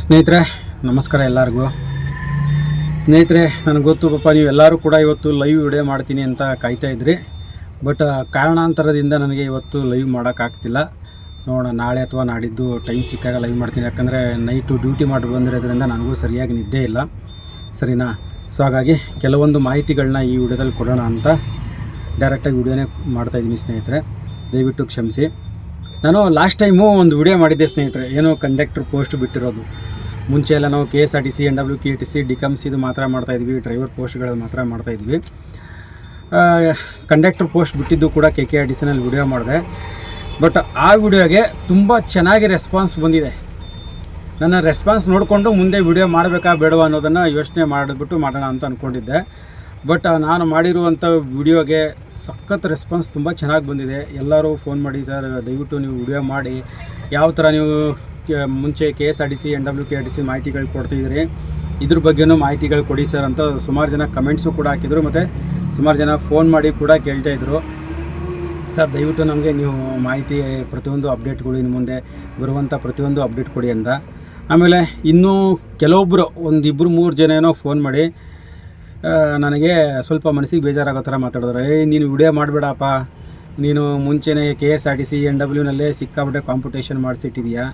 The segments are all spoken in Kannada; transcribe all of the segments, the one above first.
ಸ್ನೇಹಿತರೆ, ನಮಸ್ಕಾರ ಎಲ್ಲರಿಗೂ. ಸ್ನೇಹಿತರೆ, ನನಗೆ ಗೊತ್ತು ಪಾಪ ನೀವು ಎಲ್ಲರೂ ಕೂಡ ಇವತ್ತು ಲೈವ್ ವಿಡಿಯೋ ಮಾಡ್ತೀನಿ ಅಂತ ಕಾಯ್ತಾ ಇದ್ರಿ. ಬಟ್ ಕಾರಣಾಂತರದಿಂದ ನನಗೆ ಇವತ್ತು ಲೈವ್ ಮಾಡೋಕ್ಕಾಗ್ತಿಲ್ಲ ನೋಡೋಣ, ನಾಳೆ ಅಥವಾ ನಾಡಿದ್ದು ಟೈಮ್ ಸಿಕ್ಕಾಗ ಲೈವ್ ಮಾಡ್ತೀನಿ. ಯಾಕಂದರೆ ನೈಟು ಡ್ಯೂಟಿ ಮಾಡಿ ಬಂದಿರೋದ್ರಿಂದ ನನಗೂ ಸರಿಯಾಗಿ ನಿದ್ದೆ ಇಲ್ಲ. ಸರಿನಾ? ಸೊ ಹಾಗಾಗಿ ಕೆಲವೊಂದು ಮಾಹಿತಿಗಳನ್ನ ಈ ವಿಡಿಯೋದಲ್ಲಿ ಕೊಡೋಣ ಅಂತ ಡೈರೆಕ್ಟಾಗಿ ವಿಡಿಯೋನೇ ಮಾಡ್ತಾಯಿದ್ದೀನಿ ಸ್ನೇಹಿತರೆ. ದಯವಿಟ್ಟು ಕ್ಷಮಿಸಿ. ನಾನು ಲಾಸ್ಟ್ ಟೈಮು ಒಂದು ವಿಡಿಯೋ ಮಾಡಿದ್ದೆ ಸ್ನೇಹಿತರೆ. ಏನೋ ಕಂಡಕ್ಟರ್ ಪೋಸ್ಟ್ ಬಿಟ್ಟಿರೋದು. ಮುಂಚೆ ಎಲ್ಲ ನಾವು K S R T C N W K T C ಇದು ಮಾತ್ರ ಮಾಡ್ತಾಯಿದ್ವಿ ಡ್ರೈವರ್ ಪೋಸ್ಟ್ಗಳು ಮಾತ್ರ ಮಾಡ್ತಾಯಿದ್ವಿ ಕಂಡಕ್ಟರ್ ಪೋಸ್ಟ್ ಬಿಟ್ಟಿದ್ದು ಕೂಡ ಕೆ ಕೆ ಆರ್ ಟಿ ಸಿನಲ್ಲಿ ವಿಡಿಯೋ ಮಾಡಿದೆ. ಬಟ್ ಆ ವಿಡಿಯೋಗೆ ತುಂಬ ಚೆನ್ನಾಗಿ ರೆಸ್ಪಾನ್ಸ್ ಬಂದಿದೆ. ನನ್ನ ರೆಸ್ಪಾನ್ಸ್ ನೋಡಿಕೊಂಡು ಮುಂದೆ ವಿಡಿಯೋ ಮಾಡಬೇಕಾ ಬೇಡವಾ ಅನ್ನೋದನ್ನು ಯೋಚನೆ ಮಾಡಿಬಿಟ್ಟು ಮಾಡೋಣ ಅಂತ ಅಂದ್ಕೊಂಡಿದ್ದೆ ಬಟ್ ನಾನು ಮಾಡಿರುವಂಥ ವಿಡಿಯೋಗೆ ಸಖತ್ ರೆಸ್ಪಾನ್ಸ್ ತುಂಬ ಚೆನ್ನಾಗಿ ಬಂದಿದೆ. ಎಲ್ಲರೂ ಫೋನ್ ಮಾಡಿ, ಸರ್, ದಯವಿಟ್ಟು ನೀವು ವಿಡಿಯೋ ಮಾಡಿ. ಯಾವ ಥರ ನೀವು ಮುಂಚೆ K S R T C N W K R T C ಮಾಹಿತಿಗಳು ಕೊಡ್ತಿದ್ದೀರಿ ಇದ್ರ ಬಗ್ಗೆನೂ ಮಾಹಿತಿಗಳು ಕೊಡಿ, ಸರ್, ಅಂತ ಸುಮಾರು ಜನ ಕಮೆಂಟ್ಸು ಕೂಡ ಹಾಕಿದರು. ಮತ್ತು ಸುಮಾರು ಜನ ಫೋನ್ ಮಾಡಿ ಕೂಡ ಕೇಳ್ತಾಯಿದ್ರು ಸರ್, ದಯವಿಟ್ಟು ನಮಗೆ ನೀವು ಮಾಹಿತಿ ಪ್ರತಿಯೊಂದು ಅಪ್ಡೇಟ್ಗಳು ಇನ್ನು ಮುಂದೆ ಬರುವಂಥ ಪ್ರತಿಯೊಂದು ಅಪ್ಡೇಟ್ ಕೊಡಿ ಅಂತ. ಆಮೇಲೆ ಇನ್ನೂ ಕೆಲವೊಬ್ಬರು ಒಂದಿಬ್ಬರು ಮೂರು ಜನ ಏನೋ ಫೋನ್ ಮಾಡಿ ನನಗೆ ಸ್ವಲ್ಪ ಮನಸ್ಸಿಗೆ ಬೇಜಾರಾಗೋ ಥರ ಮಾತಾಡಿದ್ರು. ಏಯ್ ನೀನು ವಿಡಿಯೋ ಮಾಡಬೇಡಪ್ಪ. ನೀನು ಮುಂಚೆನೇ K S R T C N ಡಬ್ಲ್ಯೂನಲ್ಲೇ ಸಿಕ್ಕಾಬಿಟ್ಟೆ ಕಾಂಪಿಟೇಷನ್ ಮಾಡಿಸಿಟ್ಟಿದೀಯಾ?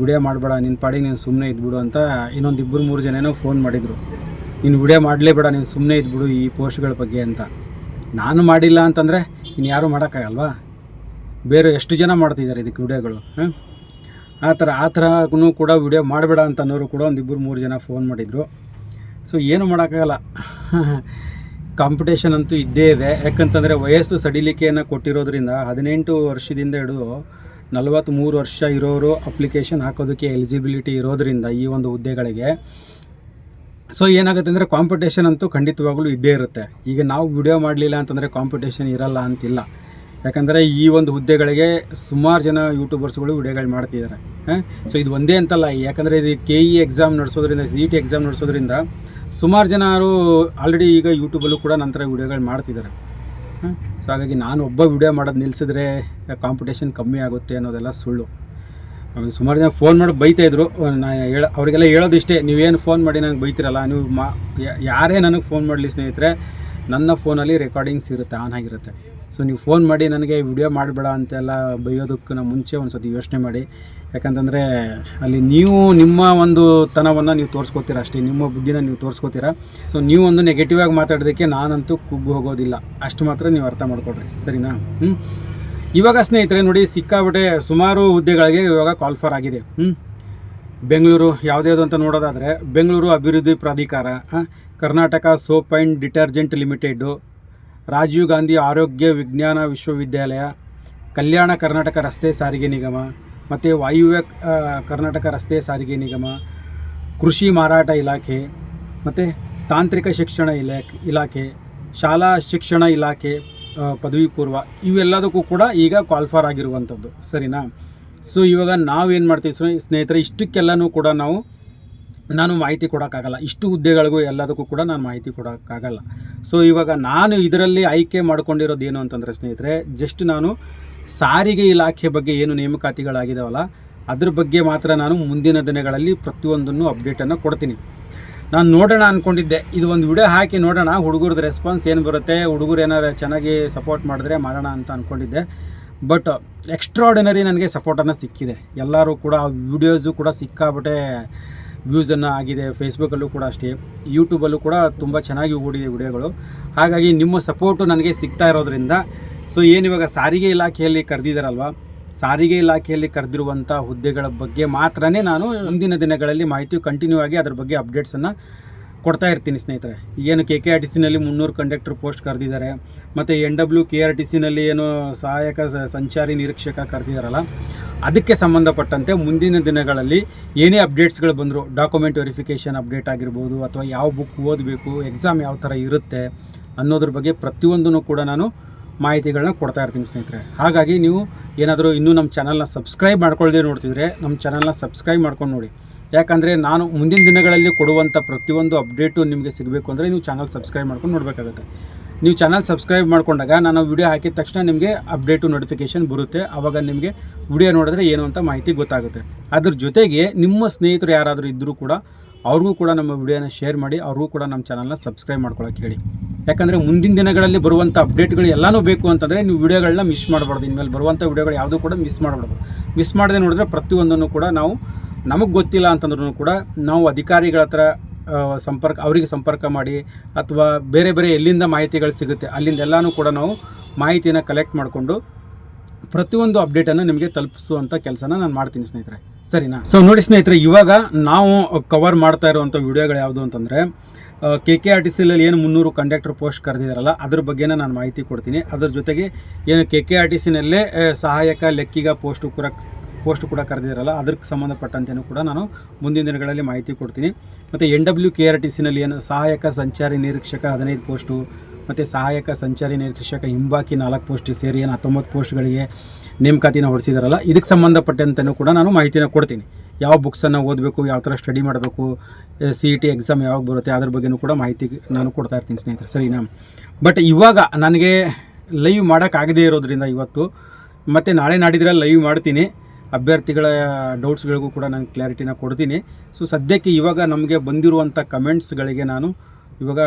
ವಿಡಿಯೋ ಮಾಡಬೇಡ ನಿನ್ನ ಪಾಡಿ ನೀನು ಸುಮ್ಮನೆ ಇದ್ಬಿಡು ಅಂತ ಇನ್ನೊಂದು ಇಬ್ಬರು ಮೂರು ಜನ ಏನೋ ಫೋನ್ ಮಾಡಿದರು. ನೀನು ವಿಡಿಯೋ ಮಾಡಲೇಬೇಡ, ನೀನು ಸುಮ್ಮನೆ ಇದ್ಬಿಡು ಈ ಪೋಸ್ಟ್ಗಳ ಬಗ್ಗೆ ಅಂತ. ನಾನು ಮಾಡಿಲ್ಲ ಅಂತಂದರೆ ಇನ್ನು ಯಾರೂ ಮಾಡೋಕ್ಕಾಗಲ್ವಾ? ಬೇರೆ ಎಷ್ಟು ಜನ ಮಾಡ್ತಿದ್ದಾರೆ ಇದಕ್ಕೆ ವಿಡಿಯೋಗಳು, ಹಾಂ? ಆ ಥರ, ಆ ಥರನೂ ಕೂಡ ವಿಡಿಯೋ ಮಾಡಬೇಡ ಅಂತ ಅನ್ನೋರು ಕೂಡ ಒಂದು ಇಬ್ಬರು ಮೂರು ಜನ ಫೋನ್ ಮಾಡಿದರು. ಸೊ ಏನು ಮಾಡೋಕ್ಕಾಗಲ್ಲ. ಕಾಂಪಿಟೇಷನ್ ಅಂತೂ ಇದ್ದೇ ಇದೆ. ಯಾಕಂತಂದರೆ ವಯಸ್ಸು ಸಡಿಲಿಕೆಯನ್ನು ಕೊಟ್ಟಿರೋದ್ರಿಂದ ಹದಿನೆಂಟು ವರ್ಷದಿಂದ ಹಿಡಿದು ನಲವತ್ತ್ಮೂರು ವರ್ಷ ಇರೋರು ಅಪ್ಲಿಕೇಶನ್ ಹಾಕೋದಕ್ಕೆ ಎಲಿಜಿಬಿಲಿಟಿ ಇರೋದರಿಂದ ಈ ಒಂದು ಹುದ್ದೆಗಳಿಗೆ. ಸೊ ಏನಾಗುತ್ತೆ ಅಂದರೆ ಕಾಂಪಿಟೇಷನ್ ಅಂತೂ ಖಂಡಿತವಾಗಲೂ ಇದ್ದೇ ಇರುತ್ತೆ. ಈಗ ನಾವು ವಿಡಿಯೋ ಮಾಡಲಿಲ್ಲ ಅಂತಂದರೆ ಕಾಂಪಿಟೇಷನ್ ಇರಲ್ಲ ಅಂತಿಲ್ಲ. ಯಾಕಂದರೆ ಈ ಒಂದು ಹುದ್ದೆಗಳಿಗೆ ಸುಮಾರು ಜನ ಯೂಟ್ಯೂಬರ್ಸ್ಗಳು ವಿಡಿಯೋಗಳು ಮಾಡ್ತಿದ್ದಾರೆ ಸೊ ಇದು ಒಂದೇ ಅಂತಲ್ಲ. ಯಾಕಂದರೆ ಇದು ಕೆ ಇ ಎಕ್ಸಾಮ್ ನಡೆಸೋದ್ರಿಂದ ಸಿ ಇ ಟಿ ಎಕ್ಸಾಮ್ ನಡೆಸೋದ್ರಿಂದ ಸುಮಾರು ಜನರು ಆಲ್ರೆಡಿ ಈಗ ಯೂಟ್ಯೂಬಲ್ಲೂ ಕೂಡ ನಂತರ ವಿಡಿಯೋಗಳು ಮಾಡ್ತಿದ್ದಾರೆ ಸೊ ಹಾಗಾಗಿ ನಾನು ಒಬ್ಬ ವಿಡಿಯೋ ಮಾಡೋದು ನಿಲ್ಲಿಸಿದ್ರೆ ಕಾಂಪಿಟೇಷನ್ ಕಮ್ಮಿ ಆಗುತ್ತೆ ಅನ್ನೋದೆಲ್ಲ ಸುಳ್ಳು. ಸುಮಾರು ಜನ ಫೋನ್ ಮಾಡಿ ಬೈತಾಯಿದ್ರು ನಾನು ಹೇಳ, ಅವರಿಗೆಲ್ಲ ಹೇಳೋದು ಇಷ್ಟೇ ನೀವೇನು ಫೋನ್ ಮಾಡಿ ನನಗೆ ಬೈತಿರಲ್ಲ, ನೀವು ಮಾ ಯಾರೇ ನನಗೆ ಫೋನ್ ಮಾಡಲಿ ಸ್ನೇಹಿತರೆ, ನನ್ನ ಫೋನಲ್ಲಿ ರೆಕಾರ್ಡಿಂಗ್ಸ್ ಇರುತ್ತೆ ಆನ್ ಆಗಿರುತ್ತೆ. ಸೊ ನೀವು ಫೋನ್ ಮಾಡಿ ನನಗೆ ವಿಡಿಯೋ ಮಾಡಬೇಡ ಅಂತೆಲ್ಲ ಬೈಯೋದಕ್ಕೂ ಮುಂಚೆ ಒಂದು ಸತಿ ಯೋಚನೆ ಮಾಡಿ. ಯಾಕಂತಂದರೆ ಅಲ್ಲಿ ನೀವು ನಿಮ್ಮ ಒಂದು ತನವನ್ನು ನೀವು ತೋರಿಸ್ಕೋತೀರ ಅಷ್ಟೇ, ನಿಮ್ಮ ಬುದ್ಧಿನ ನೀವು ತೋರಿಸ್ಕೋತೀರ. ಸೊ ನೀವು ಒಂದು ನೆಗೆಟಿವ್ ಆಗಿ ಮಾತಾಡೋದಕ್ಕೆ ನಾನಂತೂ ಕುಗ್ಗು ಹೋಗೋದಿಲ್ಲ. ಅಷ್ಟು ಮಾತ್ರ ನೀವು ಅರ್ಥ ಮಾಡ್ಕೊಡ್ರಿ ಸರಿನಾ? ಹ್ಞೂ ಇವಾಗ ಸ್ನೇಹಿತರೆ, ನೋಡಿ ಸಿಕ್ಕಾಬಿಟ್ಟೆ ಸುಮಾರು ಹುದ್ದೆಗಳಿಗೆ ಇವಾಗ ಕಾಲ್ಫರ್ ಆಗಿದೆ. ಹ್ಞೂ ಬೆಂಗಳೂರು ಯಾವುದ್ಯಾವುದು ಅಂತ ನೋಡೋದಾದರೆ, ಬೆಂಗಳೂರು ಅಭಿವೃದ್ಧಿ ಪ್ರಾಧಿಕಾರ Karnataka soap and detergent limited Rajiv Gandhi ಆರೋಗ್ಯ ವಿಜ್ಞಾನ ವಿಶ್ವವಿದ್ಯಾಲಯ, ಕಲ್ಯಾಣ ಕರ್ನಾಟಕ ರಸ್ತೆ ಸಾರಿಗೆ ನಿಗಮ ಮತ್ತು ವಾಯುವ್ಯ ಕರ್ನಾಟಕ ರಸ್ತೆ ಸಾರಿಗೆ ನಿಗಮ, ಕೃಷಿ ಮಾರಾಟ ಇಲಾಖೆ, ಮತ್ತು ತಾಂತ್ರಿಕ ಶಿಕ್ಷಣ ಇಲಾಖೆ ಇಲಾಖೆ, ಶಾಲಾ ಶಿಕ್ಷಣ ಇಲಾಖೆ ಪದವಿ ಪೂರ್ವ ಇವೆಲ್ಲದಕ್ಕೂ ಕೂಡ ಈಗ ಕ್ವಾಲಿಫರ್ ಆಗಿರುವಂಥದ್ದು. ಸರಿನಾ? ಸೊ ಇವಾಗ ನಾವೇನು ಮಾಡ್ತೀವಿ ಸ್ನೇ- ಸ್ನೇಹಿತರೆ, ಇಷ್ಟಕ್ಕೆಲ್ಲನೂ ಕೂಡ ನಾವು, ನಾನು ಮಾಹಿತಿ ಕೊಡೋಕ್ಕಾಗಲ್ಲ. ಇಷ್ಟು ಹುದ್ದೆಗಳಿಗೂ ಎಲ್ಲದಕ್ಕೂ ಕೂಡ ನಾನು ಮಾಹಿತಿ ಕೊಡೋಕ್ಕಾಗಲ್ಲ. ಸೊ ಇವಾಗ ನಾನು ಇದರಲ್ಲಿ ಆಯ್ಕೆ ಮಾಡ್ಕೊಂಡಿರೋದು ಏನು ಅಂತಂದರೆ ಸ್ನೇಹಿತರೆ ಜಸ್ಟ್ ನಾನು ಸಾರಿಗೆ ಇಲಾಖೆ ಬಗ್ಗೆ ಏನು ನೇಮಕಾತಿಗಳಾಗಿದಾವಲ್ಲ, ಅದ್ರ ಬಗ್ಗೆ ಮಾತ್ರ ನಾನು ಮುಂದಿನ ದಿನಗಳಲ್ಲಿ ಪ್ರತಿಯೊಂದನ್ನು ಅಪ್ಡೇಟನ್ನು ಕೊಡ್ತೀನಿ. ನಾನು ನೋಡೋಣ ಅಂದ್ಕೊಂಡಿದ್ದೆ ಇದು ಒಂದು ವಿಡಿಯೋ ಹಾಕಿ ನೋಡೋಣ. ಹುಡುಗರದ್ದು ರೆಸ್ಪಾನ್ಸ್ ಏನು ಬರುತ್ತೆ, ಹುಡುಗರು ಏನಾರು ಚೆನ್ನಾಗಿ ಸಪೋರ್ಟ್ ಮಾಡಿದ್ರೆ ಮಾಡೋಣ ಅಂತ ಅಂದ್ಕೊಂಡಿದ್ದೆ ಬಟ್ ಎಕ್ಸ್ಟ್ರಾಡಿನರಿ ನನಗೆ ಸಪೋರ್ಟನ್ನು ಸಿಕ್ಕಿದೆ. ಎಲ್ಲರೂ ಕೂಡ ವಿಡಿಯೋಸು ಕೂಡ ಸಿಕ್ಕಾಬಿಟ್ಟೆ. ವ್ಯೂಸನ್ನು ಆಗಿದೆ. ಫೇಸ್ಬುಕ್ಕಲ್ಲೂ ಕೂಡ ಅಷ್ಟೇ. ಯೂಟ್ಯೂಬಲ್ಲೂ ಕೂಡ ತುಂಬ ಚೆನ್ನಾಗಿ ಓಡಿದೆ ವಿಡಿಯೋಗಳು. ಹಾಗಾಗಿ ನಿಮ್ಮ ಸಪೋರ್ಟು ನನಗೆ ಸಿಗ್ತಾ ಇರೋದ್ರಿಂದ ಸೊ ಏನು ಇವಾಗ ಸಾರಿಗೆ ಇಲಾಖೆಯಲ್ಲಿ ಕರೆದಿದ್ದಾರಲ್ವ ಸಾರಿಗೆ ಇಲಾಖೆಯಲ್ಲಿ ಕರೆದಿರುವಂಥ ಹುದ್ದೆಗಳ ಬಗ್ಗೆ ಮಾತ್ರನೇ ನಾನು ಮುಂದಿನ ದಿನಗಳಲ್ಲಿ ಮಾಹಿತಿ ಕಂಟಿನ್ಯೂ ಆಗಿ ಅದ್ರ ಬಗ್ಗೆ ಅಪ್ಡೇಟ್ಸನ್ನು ಕೊಡ್ತಾ ಇರ್ತೀನಿ ಸ್ನೇಹಿತರೆ. ಏನು ಕೆ ಕೆ ಆರ್ ಟಿ ಸಿನಲ್ಲಿ ಮುನ್ನೂರು ಕಂಡಕ್ಟರ್ ಪೋಸ್ಟ್ ಕರೆದಿದ್ದಾರೆ. ಮತ್ತು N W K R T ಸಿನಲ್ಲಿ ಏನು ಸಹಾಯಕ ಸಂಚಾರಿ ನಿರೀಕ್ಷಕ ಕರೆದಿದ್ದಾರಲ್ಲ ಅದಕ್ಕೆ ಸಂಬಂಧಪಟ್ಟಂತೆ ಮುಂದಿನ ದಿನಗಳಲ್ಲಿ ಏನೇ ಅಪ್ಡೇಟ್ಸ್ಗಳು ಬಂದರೂ ಡಾಕ್ಯುಮೆಂಟ್ ವೆರಿಫಿಕೇಷನ್ ಅಪ್ಡೇಟ್ ಆಗಿರ್ಬೋದು, ಅಥವಾ ಯಾವ ಬುಕ್ ಓದಬೇಕು ಎಕ್ಸಾಮ್ ಯಾವ ಥರ ಇರುತ್ತೆ ಅನ್ನೋದ್ರ ಬಗ್ಗೆ ಪ್ರತಿಯೊಂದನ್ನು ಕೂಡ ನಾನು ಮಾಹಿತಿಗಳನ್ನ ಕೊಡ್ತಾ ಇರ್ತೀನಿ ಸ್ನೇಹಿತರೆ. ಹಾಗಾಗಿ ನೀವು ಏನಾದರೂ ಇನ್ನೂ ನಮ್ಮ ಚಾನಲ್ನ ಸಬ್ಸ್ಕ್ರೈಬ್ ಮಾಡ್ಕೊಳ್ಳದೆ ನೋಡ್ತಿದ್ರೆ ನಮ್ಮ ಚಾನಲ್ನ ಸಬ್ಸ್ಕ್ರೈಬ್ ಮಾಡ್ಕೊಂಡು ನೋಡಿ. ಯಾಕಂದರೆ ನಾನು ಮುಂದಿನ ದಿನಗಳಲ್ಲಿ ಕೊಡುವಂಥ ಪ್ರತಿಯೊಂದು ಅಪ್ಡೇಟು ನಿಮಗೆ ಸಿಗಬೇಕು ಅಂದರೆ ನೀವು ಚಾನಲ್ ಸಬ್ಸ್ಕ್ರೈಬ್ ಮಾಡ್ಕೊಂಡು ನೋಡಬೇಕಾಗುತ್ತೆ. ನೀವು ಚಾನಲ್ ಸಬ್ಸ್ಕ್ರೈಬ್ ಮಾಡ್ಕೊಂಡಾಗ ನಾನು ವಿಡಿಯೋ ಹಾಕಿದ ತಕ್ಷಣ ನಿಮಗೆ ಅಪ್ಡೇಟು ನೋಟಿಫಿಕೇಷನ್ ಬರುತ್ತೆ. ಆವಾಗ ನಿಮಗೆ ವಿಡಿಯೋ ನೋಡಿದ್ರೆ ಏನು ಅಂತ ಮಾಹಿತಿ ಗೊತ್ತಾಗುತ್ತೆ. ಅದ್ರ ಜೊತೆಗೆ ನಿಮ್ಮ ಸ್ನೇಹಿತರು ಯಾರಾದರೂ ಇದ್ದರೂ ಕೂಡ ಅವ್ರಿಗೂ ಕೂಡ ನಮ್ಮ ವಿಡಿಯೋನ ಶೇರ್ ಮಾಡಿ, ಅವ್ರಿಗೂ ಕೂಡ ನಮ್ಮ ಚಾನಲ್ನ ಸಬ್ಸ್ಕ್ರೈಬ್ ಮಾಡ್ಕೊಳ್ಳೋಕೆ ಹೇಳಿ. ಯಾಕಂದರೆ ಮುಂದಿನ ದಿನಗಳಲ್ಲಿ ಬರುವಂಥ ಅಪ್ಡೇಟ್ಗಳು ಎಲ್ಲನೂ ಬೇಕು ಅಂತಂದರೆ ನೀವು ವಿಡಿಯೋಗಳನ್ನ ಮಿಸ್ ಮಾಡಬಾರ್ದು. ಇನ್ಮೇಲೆ ಬರುವಂಥ ವಿಡಿಯೋಗಳು ಯಾವುದೂ ಕೂಡ ಮಿಸ್ ಮಾಡಬಾರ್ದು. ಮಿಸ್ ಮಾಡದೆ ನೋಡಿದ್ರೆ ಪ್ರತಿಯೊಂದನ್ನು ಕೂಡ ನಾವು ನಮಗೆ ಗೊತ್ತಿಲ್ಲ ಅಂತಂದ್ರೂ ಕೂಡ ನಾವು ಅಧಿಕಾರಿಗಳ ಹತ್ರ ಸಂಪರ್ಕ, ಅವರಿಗೆ ಸಂಪರ್ಕ ಮಾಡಿ ಅಥವಾ ಬೇರೆ ಬೇರೆ ಎಲ್ಲಿಂದ ಮಾಹಿತಿಗಳು ಸಿಗುತ್ತೆ ಅಲ್ಲಿಂದ ಎಲ್ಲನೂ ಕೂಡ ನಾವು ಮಾಹಿತಿನ ಕಲೆಕ್ಟ್ ಮಾಡಿಕೊಂಡು ಪ್ರತಿಯೊಂದು ಅಪ್ಡೇಟನ್ನು ನಿಮಗೆ ತಲುಪಿಸುವಂಥ ಕೆಲಸನ ನಾನು ಮಾಡ್ತೀನಿ ಸ್ನೇಹಿತರೆ. ಸರಿನಾ? ಸೊ ನೋಡಿ ಸ್ನೇಹಿತರೆ, ಇವಾಗ ನಾವು ಕವರ್ ಮಾಡ್ತಾ ಇರುವಂಥ ವಿಡಿಯೋಗಳು ಯಾವುದು ಅಂತಂದರೆ ಕೆ ಕೆ ಆರ್ ಟಿ ಸಿಲಲ್ಲಿ ಏನು ಮುನ್ನೂರು ಕಂಡಕ್ಟರ್ ಪೋಸ್ಟ್ ಕರೆದಿದ್ದಾರಲ್ಲ ಅದ್ರ ಬಗ್ಗೆನೇ ನಾನು ಮಾಹಿತಿ ಕೊಡ್ತೀನಿ. ಅದ್ರ ಜೊತೆಗೆ ಏನು ಕೆ ಕೆ ಆರ್ ಟಿ ಸಿನಲ್ಲೇ ಸಹಾಯಕ ಲೆಕ್ಕಿಗ ಪೋಸ್ಟು ಕೂಡ ಪೋಸ್ಟ್ ಕೂಡ ಕರೆದಿದ್ದಾರಲ್ಲ ಅದಕ್ಕೆ ಸಂಬಂಧಪಟ್ಟಂತೆಯೂ ಕೂಡ ನಾನು ಮುಂದಿನ ದಿನಗಳಲ್ಲಿ ಮಾಹಿತಿ ಕೊಡ್ತೀನಿ. ಮತ್ತು N W K R T ಸಿನಲ್ಲಿ ಏನು ಸಹಾಯಕ ಸಂಚಾರಿ ನಿರೀಕ್ಷಕ ಹದಿನೈದು ಪೋಸ್ಟು ಮತ್ತು ಸಹಾಯಕ ಸಂಚಾರಿ ನಿರೀಕ್ಷಕ ಹಿಂಬಾಕಿ ನಾಲ್ಕು ಪೋಸ್ಟ್ ಸೇರಿ ಏನು ಹತ್ತೊಂಬತ್ತು ಪೋಸ್ಟ್ಗಳಿಗೆ ನೇಮಕಾತಿನ ಹೊಡೆಸಿದಾರಲ್ಲ, ಇದಕ್ಕೆ ಸಂಬಂಧಪಟ್ಟಂತೆಯೂ ಕೂಡ ನಾನು ಮಾಹಿತಿನ ಕೊಡ್ತೀನಿ. ಯಾವ ಬುಕ್ಸನ್ನು ಓದಬೇಕು, ಯಾವ ಥರ ಸ್ಟಡಿ ಮಾಡಬೇಕು ಸಿ, ಇ, ಟಿ ಎಕ್ಸಾಮ್ ಯಾವಾಗ ಬರುತ್ತೆ, ಅದ್ರ ಬಗ್ಗೆನೂ ಕೂಡ ಮಾಹಿತಿ ನಾನು ಕೊಡ್ತಾ ಇರ್ತೀನಿ ಸ್ನೇಹಿತರೆ, ಸರಿನಾ? ಬಟ್ ಇವಾಗ ನನಗೆ ಲೈವ್ ಮಾಡೋಕ್ಕಾಗದೇ ಇರೋದ್ರಿಂದ ಇವತ್ತು, ಮತ್ತು ನಾಳೆ ನಾಡಿದ್ರೆ ಲೈವ್ ಮಾಡ್ತೀನಿ. ಅಭ್ಯರ್ಥಿಗಳ ಡೌಟ್ಸ್ಗಳಿಗೂ ಕೂಡ ನಾನು ಕ್ಲಾರಿಟಿನ ಕೊಡ್ತೀನಿ. ಸೊ ಸದ್ಯಕ್ಕೆ ಇವಾಗ ನಮಗೆ ಬಂದಿರುವಂಥ ಕಮೆಂಟ್ಸ್ಗಳಿಗೆ ನಾನು ಇವಾಗ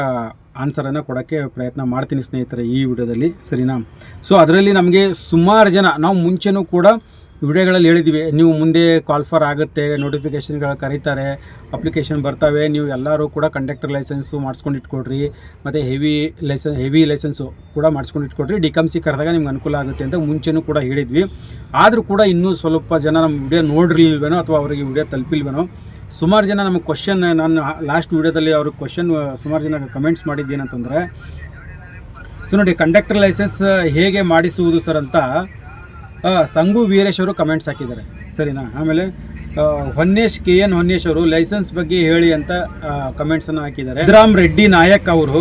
ಆನ್ಸರನ್ನು ಕೊಡೋಕ್ಕೆ ಪ್ರಯತ್ನ ಮಾಡ್ತೀನಿ ಸ್ನೇಹಿತರೆ ಈ ವಿಡಿಯೋದಲ್ಲಿ, ಸರಿನಾ? ಸೊ ಅದರಲ್ಲಿ ನಮಗೆ ಸುಮಾರು ಜನ, ನಾವು ಮುಂಚೆನೂ ಕೂಡ ವಿಡಿಯೋಗಳಲ್ಲಿ ಹೇಳಿದ್ವಿ, ನೀವು ಮುಂದೆ ಕಾಲ್ಫರ್ ಆಗುತ್ತೆ ನೋಟಿಫಿಕೇಷನ್ಗಳು ಕರೀತಾರೆ ಅಪ್ಲಿಕೇಶನ್ ಬರ್ತವೆ, ನೀವು ಎಲ್ಲರೂ ಕೂಡ ಕಂಡಕ್ಟರ್ ಲೈಸೆನ್ಸು ಮಾಡಿಸ್ಕೊಂಡು ಇಟ್ಕೊಡ್ರಿ, ಮತ್ತು ಹೆವಿ ಲೈಸೆನ್ಸ್ ಹೆವಿ ಲೈಸೆನ್ಸು ಕೂಡ ಮಾಡಿಸ್ಕೊಂಡು ಇಟ್ಕೊಡ್ರಿ ಡಿ ಕಮ್ ಸಿ ಕರೆದಾಗ ನಿಮ್ಗೆ ಅನುಕೂಲ ಆಗುತ್ತೆ ಅಂತ ಮುಂಚೆನೂ ಕೂಡ ಹೇಳಿದ್ವಿ. ಆದರೂ ಕೂಡ ಇನ್ನೂ ಸ್ವಲ್ಪ ಜನ ನಮ್ಮ ವಿಡಿಯೋ ನೋಡಿರ್ಲಿಲ್ವೇನೋ ಅಥವಾ ಅವರಿಗೆ ವಿಡಿಯೋ ತಲುಪಿಲ್ವೇನೋ ಸುಮಾರು ಜನ ನಮಗೆ ಕ್ವಶನ್ ನಾನು ಲಾಸ್ಟ್ ವಿಡಿಯೋದಲ್ಲಿ ಅವರು ಕ್ವಶನ್ ಸುಮಾರು ಜನ ಕಮೆಂಟ್ಸ್ ಮಾಡಿದ್ದೇನಂತಂದರೆ ಸೊ ನೋಡಿ ಕಂಡಕ್ಟರ್ ಲೈಸೆನ್ಸ್ ಹೇಗೆ ಮಾಡಿಸುವುದು ಸರ್ ಅಂತ ಸಂಗು ವೀರೇಶ್ ಅವರು ಕಮೆಂಟ್ಸ್ ಹಾಕಿದ್ದಾರೆ. ಸರಿನಾ? ಆಮೇಲೆ ಹೊನ್ನೇಶ್, ಕೆ ಎನ್ ಹೊನ್ನೇಶ್ ಅವರು ಲೈಸೆನ್ಸ್ ಬಗ್ಗೆ ಹೇಳಿ ಅಂತ ಕಮೆಂಟ್ಸನ್ನು ಹಾಕಿದ್ದಾರೆ. ರಾಮ್ ರೆಡ್ಡಿ ನಾಯಕ್ ಅವರು,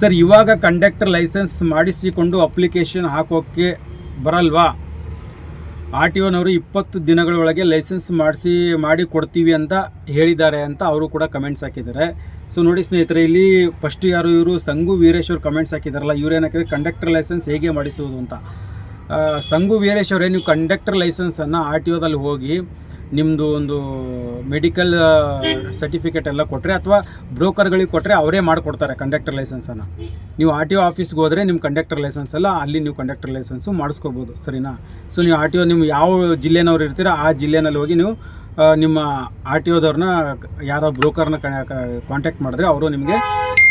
ಸರ್, ಇವಾಗ ಕಂಡಕ್ಟರ್ ಲೈಸೆನ್ಸ್ ಮಾಡಿಸಿಕೊಂಡು ಅಪ್ಲಿಕೇಶನ್ ಹಾಕೋಕ್ಕೆ ಬರಲ್ವಾ? ಆರ್ ಟಿ ಒನವರು ಇಪ್ಪತ್ತು ದಿನಗಳೊಳಗೆ ಲೈಸೆನ್ಸ್ ಮಾಡಿಸಿ, ಮಾಡಿ ಕೊಡ್ತೀವಿ ಅಂತ ಹೇಳಿದ್ದಾರೆ ಅಂತ ಅವರು ಕೂಡ ಕಮೆಂಟ್ಸ್ ಹಾಕಿದ್ದಾರೆ. ಸೊ ನೋಡಿ ಸ್ನೇಹಿತರೆ, ಇಲ್ಲಿ ಫಸ್ಟ್ ಯಾರು ಇವರು? ಸಂಗು ವೀರೇಶ್ ಅವರು ಕಮೆಂಟ್ಸ್ ಹಾಕಿದಾರಲ್ಲ, ಇವ್ರು ಏನಾಕಿದ್ರೆ ಕಂಡಕ್ಟರ್ ಲೈಸೆನ್ಸ್ ಹೇಗೆ ಮಾಡಿಸುವುದು ಅಂತ. ಸಂಗು ವೀರೇಶ್ ಅವರೇ, ನೀವು ಕಂಡಕ್ಟರ್ ಲೈಸೆನ್ಸನ್ನು ಆರ್ ಟಿ ಒದಲ್ಲಿ ಹೋಗಿ ನಿಮ್ಮದು ಒಂದು ಮೆಡಿಕಲ್ ಸರ್ಟಿಫಿಕೇಟ್ ಎಲ್ಲ ಕೊಟ್ಟರೆ ಅಥವಾ ಬ್ರೋಕರ್ಗಳಿಗೆ ಕೊಟ್ಟರೆ ಅವರೇ ಮಾಡಿಕೊಡ್ತಾರೆ ಕಂಡಕ್ಟರ್ ಲೈಸೆನ್ಸನ್ನು ನೀವು ಆರ್ ಟಿ ಒ ಆಫೀಸ್ಗೆ ಹೋದರೆ ನಿಮ್ಮ ಕಂಡಕ್ಟರ್ ಲೈಸೆನ್ಸ್ ಎಲ್ಲ ಅಲ್ಲಿ ನೀವು ಕಂಡಕ್ಟರ್ ಲೈಸೆನ್ಸು ಮಾಡಿಸ್ಕೋಬೋದು, ಸರಿನಾ? ಸೊ ನೀವು ಆರ್ ಟಿ ಒ ನೀವು ಯಾವ ಜಿಲ್ಲೆನವ್ರು ಇರ್ತೀರ ಆ ಜಿಲ್ಲೆನಲ್ಲಿ ಹೋಗಿ ನೀವು ನಿಮ್ಮ ಆರ್ ಟಿ ಒದವ್ರನ್ನ ಯಾರೋ ಬ್ರೋಕರ್ನ ಕಾಂಟ್ಯಾಕ್ಟ್ ಮಾಡಿದ್ರೆ ಅವರು ನಿಮಗೆ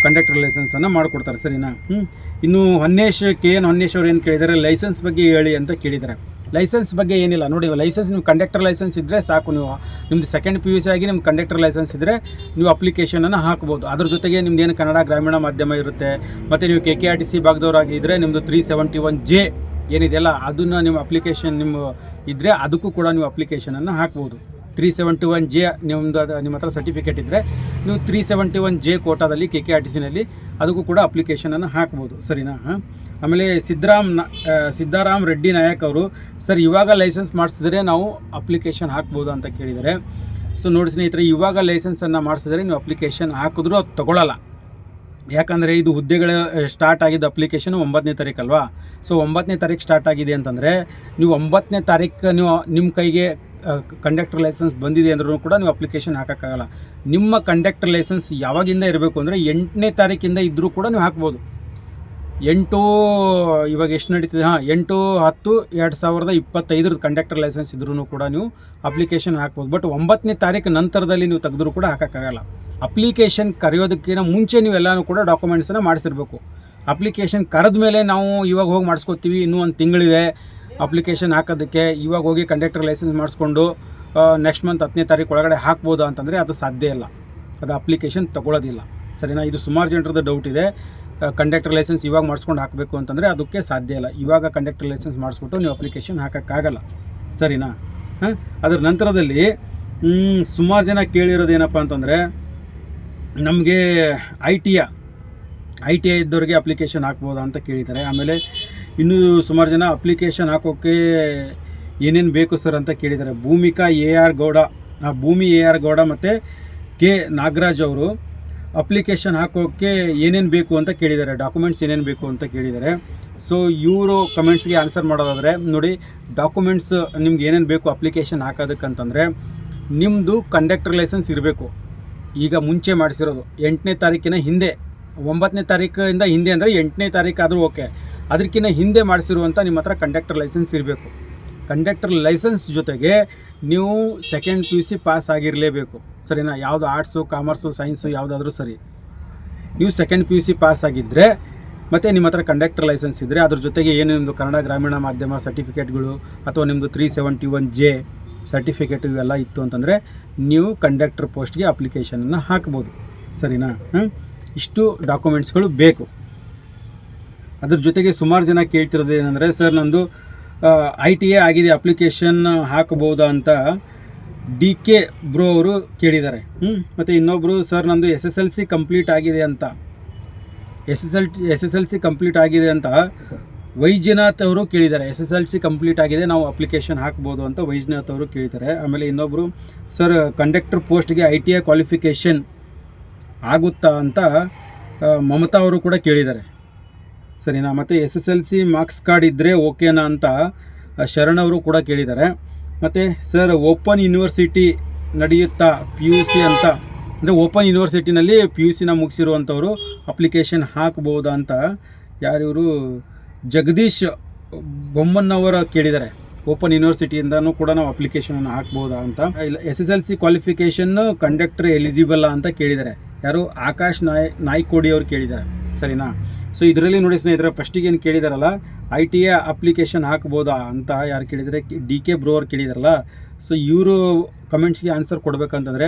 ಕಂಡಕ್ಟರ್ ಲೈಸೆನ್ಸನ್ನು ಮಾಡಿಕೊಡ್ತಾರೆ, ಸರಿನಾ? ಹ್ಞೂ ಇನ್ನು ಹೊನ್ನೇಶ್ ಕೆ ಎನ್ ಹೊನ್ನೇಶ್ ಅವ್ರು ಏನು ಕೇಳಿದ್ದಾರೆ ಲೈಸೆನ್ಸ್ ಬಗ್ಗೆ ಹೇಳಿ ಅಂತ ಕೇಳಿದ್ದಾರೆ ಲೈಸೆನ್ಸ್ ಬಗ್ಗೆ ಏನಿಲ್ಲ. ನೋಡಿ, ಲೈಸೆನ್ಸ್ ನಿಮ್ಮ ಕಂಡಕ್ಟರ್ ಲೈಸೆನ್ಸ್ ಇದ್ದರೆ ಸಾಕು ನೀವು. ನಿಮ್ಮದು ಸೆಕೆಂಡ್ ಪಿ ಯು ಸಿ ಆಗಿ ನಿಮ್ಮ ಕಂಡಕ್ಟರ್ ಲೈಸೆನ್ಸ್ ಇದ್ದರೆ ನೀವು ಅಪ್ಲಿಕೇಶನನ್ನು ಹಾಕ್ಬೋದು. ಅದ್ರ ಜೊತೆಗೆ ನಿಮ್ದು ಏನು ಕನ್ನಡ ಗ್ರಾಮೀಣ ಮಾಧ್ಯಮ ಇರುತ್ತೆ, ಮತ್ತು ನೀವು K K R T C ಭಾಗದವರಾಗಿದ್ದರೆ ನಿಮ್ಮದು ತ್ರೀ ಸೆವೆಂಟಿ ಒನ್ ಜೆ ಏನಿದೆಯಲ್ಲ, ಅದನ್ನು ನಿಮ್ಮ ಅಪ್ಲಿಕೇಶನ್ ನಿಮ್ಮ ಇದ್ದರೆ ಅದಕ್ಕೂ ಕೂಡ ನೀವು ಅಪ್ಲಿಕೇಶನನ್ನು ಹಾಕ್ಬೋದು. ತ್ರೀ ಸೆವೆಂಟಿ ಒನ್ ಜೆ ನಿಮ್ಮದು ನಿಮ್ಮ ಹತ್ರ ಸರ್ಟಿಫಿಕೇಟ್ ಇದ್ದರೆ ನೀವು ತ್ರೀ ಸೆವೆಂಟಿ ಒನ್ ಜೆ ಕೋಟಾದಲ್ಲಿ ಕೆ ಕೆ ಆರ್ ಟಿ ಸಿನಲ್ಲಿ ಅದಕ್ಕೂ ಕೂಡ ಅಪ್ಲಿಕೇಶನನ್ನು ಹಾಕ್ಬೋದು, ಸರಿನಾ? ಹಾಂ? ಆಮೇಲೆ ಸಿದ್ದರಾಮ್ ಸಿದ್ದಾರಾಮ್ ರೆಡ್ಡಿ ನಾಯಕ್ ಅವರು, ಸರ್, ಇವಾಗ ಲೈಸೆನ್ಸ್ ಮಾಡಿಸಿದ್ರೆ ನಾವು ಅಪ್ಲಿಕೇಶನ್ ಹಾಕ್ಬೋದು ಅಂತ ಕೇಳಿದರೆ. ಸೊ ನೋಡಿ ಸ್ನೇಹಿತರೆ, ಇವಾಗ ಲೈಸೆನ್ಸನ್ನು ಮಾಡಿಸಿದ್ರೆ ನೀವು ಅಪ್ಲಿಕೇಶನ್ ಹಾಕಿದ್ರೂ ಅದು ತೊಗೊಳ್ಳಲ್ಲ ಯಾಕಂದರೆ ಇದು ಹುದ್ದೆಗಳ ಸ್ಟಾರ್ಟ್ ಆಗಿದ್ದ ಅಪ್ಲಿಕೇಶನ್ ಒಂಬತ್ತನೇ ತಾರೀಕಲ್ವಾ? ಸೊ ಒಂಬತ್ತನೇ ತಾರೀಕು ಸ್ಟಾರ್ಟ್ ಆಗಿದೆ ಅಂತಂದರೆ, ನೀವು ಒಂಬತ್ತನೇ ತಾರೀಕು ನೀವು ನಿಮ್ಮ ಕೈಗೆ ಕಂಡಕ್ಟರ್ ಲೈಸೆನ್ಸ್ ಬಂದಿದೆ ಅಂದ್ರೂ ಕೂಡ ನೀವು ಅಪ್ಲಿಕೇಶನ್ ಹಾಕೋಕ್ಕಾಗಲ್ಲ. ನಿಮ್ಮ ಕಂಡಕ್ಟರ್ ಲೈಸೆನ್ಸ್ ಯಾವಾಗಿಂದ ಇರಬೇಕು ಅಂದರೆ ಎಂಟನೇ ತಾರೀಕಿಂದ ಇದ್ದರೂ ಕೂಡ ನೀವು ಹಾಕ್ಬೋದು. ಎಂಟು, ಇವಾಗ ಎಷ್ಟು ನಡೀತಿದೆ? ಹಾಂ, ಎಂಟು, ಹತ್ತು, ಎರಡು ಸಾವಿರದ ಇಪ್ಪತ್ತೈದರದ್ದು ಕಂಡಕ್ಟರ್ ಲೈಸೆನ್ಸ್ ಇದ್ರೂ ಕೂಡ ನೀವು ಅಪ್ಲಿಕೇಶನ್ ಹಾಕ್ಬೋದು. ಬಟ್ ಒಂಬತ್ತನೇ ತಾರೀಕು ನಂತರದಲ್ಲಿ ನೀವು ತೆಗೆದ್ರೂ ಕೂಡ ಹಾಕೋಕ್ಕಾಗಲ್ಲ. ಅಪ್ಲಿಕೇಶನ್ ಕರೆಯೋದಕ್ಕಿಂತ ಮುಂಚೆ ನೀವು ಎಲ್ಲನೂ ಕೂಡ ಡಾಕ್ಯುಮೆಂಟ್ಸನ್ನು ಮಾಡಿಸಿರ್ಬೇಕು. ಅಪ್ಲಿಕೇಶನ್ ಕರೆದ ಮೇಲೆ ನಾವು ಇವಾಗ ಹೋಗಿ ಮಾಡಿಸ್ಕೊತೀವಿ ಇನ್ನೂ ಒಂದು ತಿಂಗಳಿದೆ ಅಪ್ಲಿಕೇಶನ್ ಹಾಕೋದಕ್ಕೆ ಇವಾಗ ಹೋಗಿ ಕಂಡಕ್ಟರ್ ಲೈಸೆನ್ಸ್ ಮಾಡಿಸ್ಕೊಂಡು ನೆಕ್ಸ್ಟ್ ಮಂತ್ ಹತ್ತನೇ ತಾರೀಕು ಒಳಗಡೆ ಹಾಕ್ಬೋದು ಅಂತಂದರೆ ಅದು ಸಾಧ್ಯ ಇಲ್ಲ. ಅದು ಅಪ್ಲಿಕೇಶನ್ ತಗೊಳ್ಳೋದಿಲ್ಲ ಸರಿನಾ? ಇದು ಸುಮಾರು ಜನರದ್ದು ಡೌಟ್ ಇದೆ. ಕಂಡಕ್ಟರ್ ಲೈಸೆನ್ಸ್ ಇವಾಗ ಮಾಡಿಸ್ಕೊಂಡು ಹಾಕಬೇಕು ಅಂತಂದರೆ ಅದಕ್ಕೆ ಸಾಧ್ಯ ಇಲ್ಲ. ಇವಾಗ ಕಂಡಕ್ಟರ್ ಲೈಸೆನ್ಸ್ ಮಾಡಿಸ್ಬಿಟ್ಟು ನೀವು ಅಪ್ಲಿಕೇಶನ್ ಹಾಕೋಕ್ಕಾಗಲ್ಲ. ಸರಿನಾ? ಹಾಂ? ಅದರ ನಂತರದಲ್ಲಿ ಸುಮಾರು ಜನ ಕೇಳಿರೋದು ಏನಪ್ಪ ಅಂತಂದರೆ, ನಮಗೆ I T I T I ಇದ್ದವ್ರಿಗೆ ಅಪ್ಲಿಕೇಶನ್ ಹಾಕ್ಬೋದಾ ಅಂತ ಕೇಳಿದ್ದಾರೆ. ಆಮೇಲೆ ಇನ್ನೂ ಸುಮಾರು ಜನ ಅಪ್ಲಿಕೇಶನ್ ಹಾಕೋಕ್ಕೆ ಏನೇನು ಬೇಕು ಸರ್ ಅಂತ ಕೇಳಿದ್ದಾರೆ. ಭೂಮಿಕಾ ಎ ಆರ್ ಗೌಡ, ಆ ಭೂಮಿ ಎ ಆರ್ ಗೌಡ ಮತ್ತು ಕೆ ನಾಗರಾಜ್ ಅವರು ಅಪ್ಲಿಕೇಶನ್ ಹಾಕೋಕ್ಕೆ ಏನೇನು ಬೇಕು ಅಂತ ಕೇಳಿದ್ದಾರೆ. ಡಾಕ್ಯುಮೆಂಟ್ಸ್ ಏನೇನು ಬೇಕು ಅಂತ ಕೇಳಿದ್ದಾರೆ. ಸೊ, ಇವರು ಕಮೆಂಟ್ಸ್ಗೆ ಆನ್ಸರ್ ಮಾಡೋದಾದರೆ, ನೋಡಿ, ಡಾಕ್ಯುಮೆಂಟ್ಸ್ ನಿಮ್ಗೆ ಏನೇನು ಬೇಕು ಅಪ್ಲಿಕೇಶನ್ ಹಾಕೋದಕ್ಕಂತಂದರೆ ನಿಮ್ಮದು ಕಂಡಕ್ಟರ್ ಲೈಸೆನ್ಸ್ ಇರಬೇಕು. ಈಗ ಮುಂಚೆ ಮಾಡಿಸಿರೋದು. ಎಂಟನೇ ತಾರೀಕಿನ ಹಿಂದೆ, ಒಂಬತ್ತನೇ ತಾರೀಕಿಂದ ಹಿಂದೆ ಅಂದರೆ ಎಂಟನೇ ತಾರೀಕು ಆದರೂ ಓಕೆ. ಅದಕ್ಕಿಂತ ಹಿಂದೆ ಮಾಡಿಸಿರುವಂಥ ನಿಮ್ಮ ಹತ್ರ ಕಂಡಕ್ಟರ್ ಲೈಸೆನ್ಸ್ ಇರಬೇಕು. ಕಂಡಕ್ಟರ್ ಲೈಸೆನ್ಸ್ ಜೊತೆಗೆ ನೀವು second P U C pass ಆಗಿರಲೇಬೇಕು. ಸರಿನಾ? ಯಾವುದು ಆರ್ಟ್ಸು ಕಾಮರ್ಸು ಸೈನ್ಸು ಯಾವುದಾದ್ರೂ ಸರಿ. ನೀವು second P U C pass ಆಗಿದ್ದರೆ ಮತ್ತು ನಿಮ್ಮ ಹತ್ರ ಕಂಡಕ್ಟರ್ ಲೈಸೆನ್ಸ್ ಇದ್ದರೆ ಅದ್ರ ಜೊತೆಗೆ ಏನು ನಿಮ್ಮದು ಕನ್ನಡ ಗ್ರಾಮೀಣ ಮಾಧ್ಯಮ ಸರ್ಟಿಫಿಕೇಟ್ಗಳು ಅಥವಾ ನಿಮ್ಮದು three seventy one J certificate ಇವೆಲ್ಲ ಇತ್ತು ಅಂತಂದರೆ ನೀವು ಕಂಡಕ್ಟರ್ ಪೋಸ್ಟ್ಗೆ ಅಪ್ಲಿಕೇಶನನ್ನು ಹಾಕ್ಬೋದು. ಸರಿನಾ? ಇಷ್ಟು ಡಾಕ್ಯುಮೆಂಟ್ಸ್ಗಳು ಬೇಕು. ಅದ್ರ ಜೊತೆಗೆ ಸುಮಾರು ಜನ ಕೇಳ್ತಿರೋದು ಏನಂದರೆ, ಸರ್, ನಂದು ಐ ಟಿ ಎ ಆಗಿದೆ, ಅಪ್ಲಿಕೇಶನ್ ಹಾಕಬಹುದಾ ಅಂತ ಡಿ ಕೆ ಬ್ರೋ ಅವರು ಕೇಳಿದ್ದಾರೆ. ಮತ್ತು ಇನ್ನೊಬ್ಬರು ಸರ್, ನಂದು S S L C complete ಆಗಿದೆ ಅಂತ, S S L, S S L C complete ಆಗಿದೆ ಅಂತ ವೈಜ್ಯನಾಥ್ ಅವರು ಕೇಳಿದ್ದಾರೆ. S S L C complete ಆಗಿದೆ, ನಾವು ಅಪ್ಲಿಕೇಶನ್ ಹಾಕ್ಬೋದು ಅಂತ ವೈಜ್ಯನಾಥ್ ಅವರು ಕೇಳಿದ್ದಾರೆ. ಆಮೇಲೆ ಇನ್ನೊಬ್ಬರು ಸರ್, ಕಂಡಕ್ಟರ್ ಪೋಸ್ಟ್ಗೆ ಐ ಟಿ ಐ ಕ್ವಾಲಿಫಿಕೇಷನ್ ಆಗುತ್ತಾ ಅಂತ ಮಮತಾ ಅವರು ಕೂಡ ಕೇಳಿದ್ದಾರೆ. ಸರಿನಾ? ಮತ್ತು S S L C marks card ಇದ್ದರೆ ಓಕೆನಾ ಅಂತ ಶರಣವರು ಕೂಡ ಕೇಳಿದ್ದಾರೆ. ಮತ್ತು, ಸರ್, ಓಪನ್ ಯೂನಿವರ್ಸಿಟಿ ನಡೆಯುತ್ತಾ ಪಿ ಯು ಸಿ ಅಂತ? ಅಂದರೆ ಓಪನ್ ಯೂನಿವರ್ಸಿಟಿನಲ್ಲಿ ಪಿ ಯು ಸಿನ ಮುಗಿಸಿರುವಂಥವ್ರು ಅಪ್ಲಿಕೇಶನ್ ಹಾಕ್ಬೋದಾ ಅಂತ ಯಾರಿವರು ಜಗದೀಶ್ ಬೊಮ್ಮನ್ನವರ ಕೇಳಿದ್ದಾರೆ. ಓಪನ್ ಯೂನಿವರ್ಸಿಟಿಯಿಂದನೂ ಕೂಡ ನಾವು ಅಪ್ಲಿಕೇಶನನ್ನು ಹಾಕ್ಬೋದಾ ಅಂತ. ಇಲ್ಲ, S S L C qualification conductor eligible ಅಂತ ಕೇಳಿದ್ದಾರೆ. ಯಾರು? ಆಕಾಶ್ ನಾಯ್, ನಾಯ್ಕೋಡಿ ಅವರು ಕೇಳಿದ್ದಾರೆ. ಸರಿನಾ? ಸೊ ಇದರಲ್ಲಿ ನೋಡಿ ಸ್ನೇಹಿತರೆ ಫಸ್ಟಿಗೆ ಏನು ಕೇಳಿದಾರಲ್ಲ ಐ ಟಿ ಎ ಅಪ್ಲಿಕೇಶನ್ ಹಾಕ್ಬೋದಾ ಅಂತ ಯಾರು ಕೇಳಿದರೆ ಡಿ ಕೆ ಬ್ರೋವರ್ ಕೇಳಿದಾರಲ್ಲ. ಸೊ ಇವರು ಕಮೆಂಟ್ಸ್ಗೆ ಆನ್ಸರ್ ಕೊಡಬೇಕಂತಂದರೆ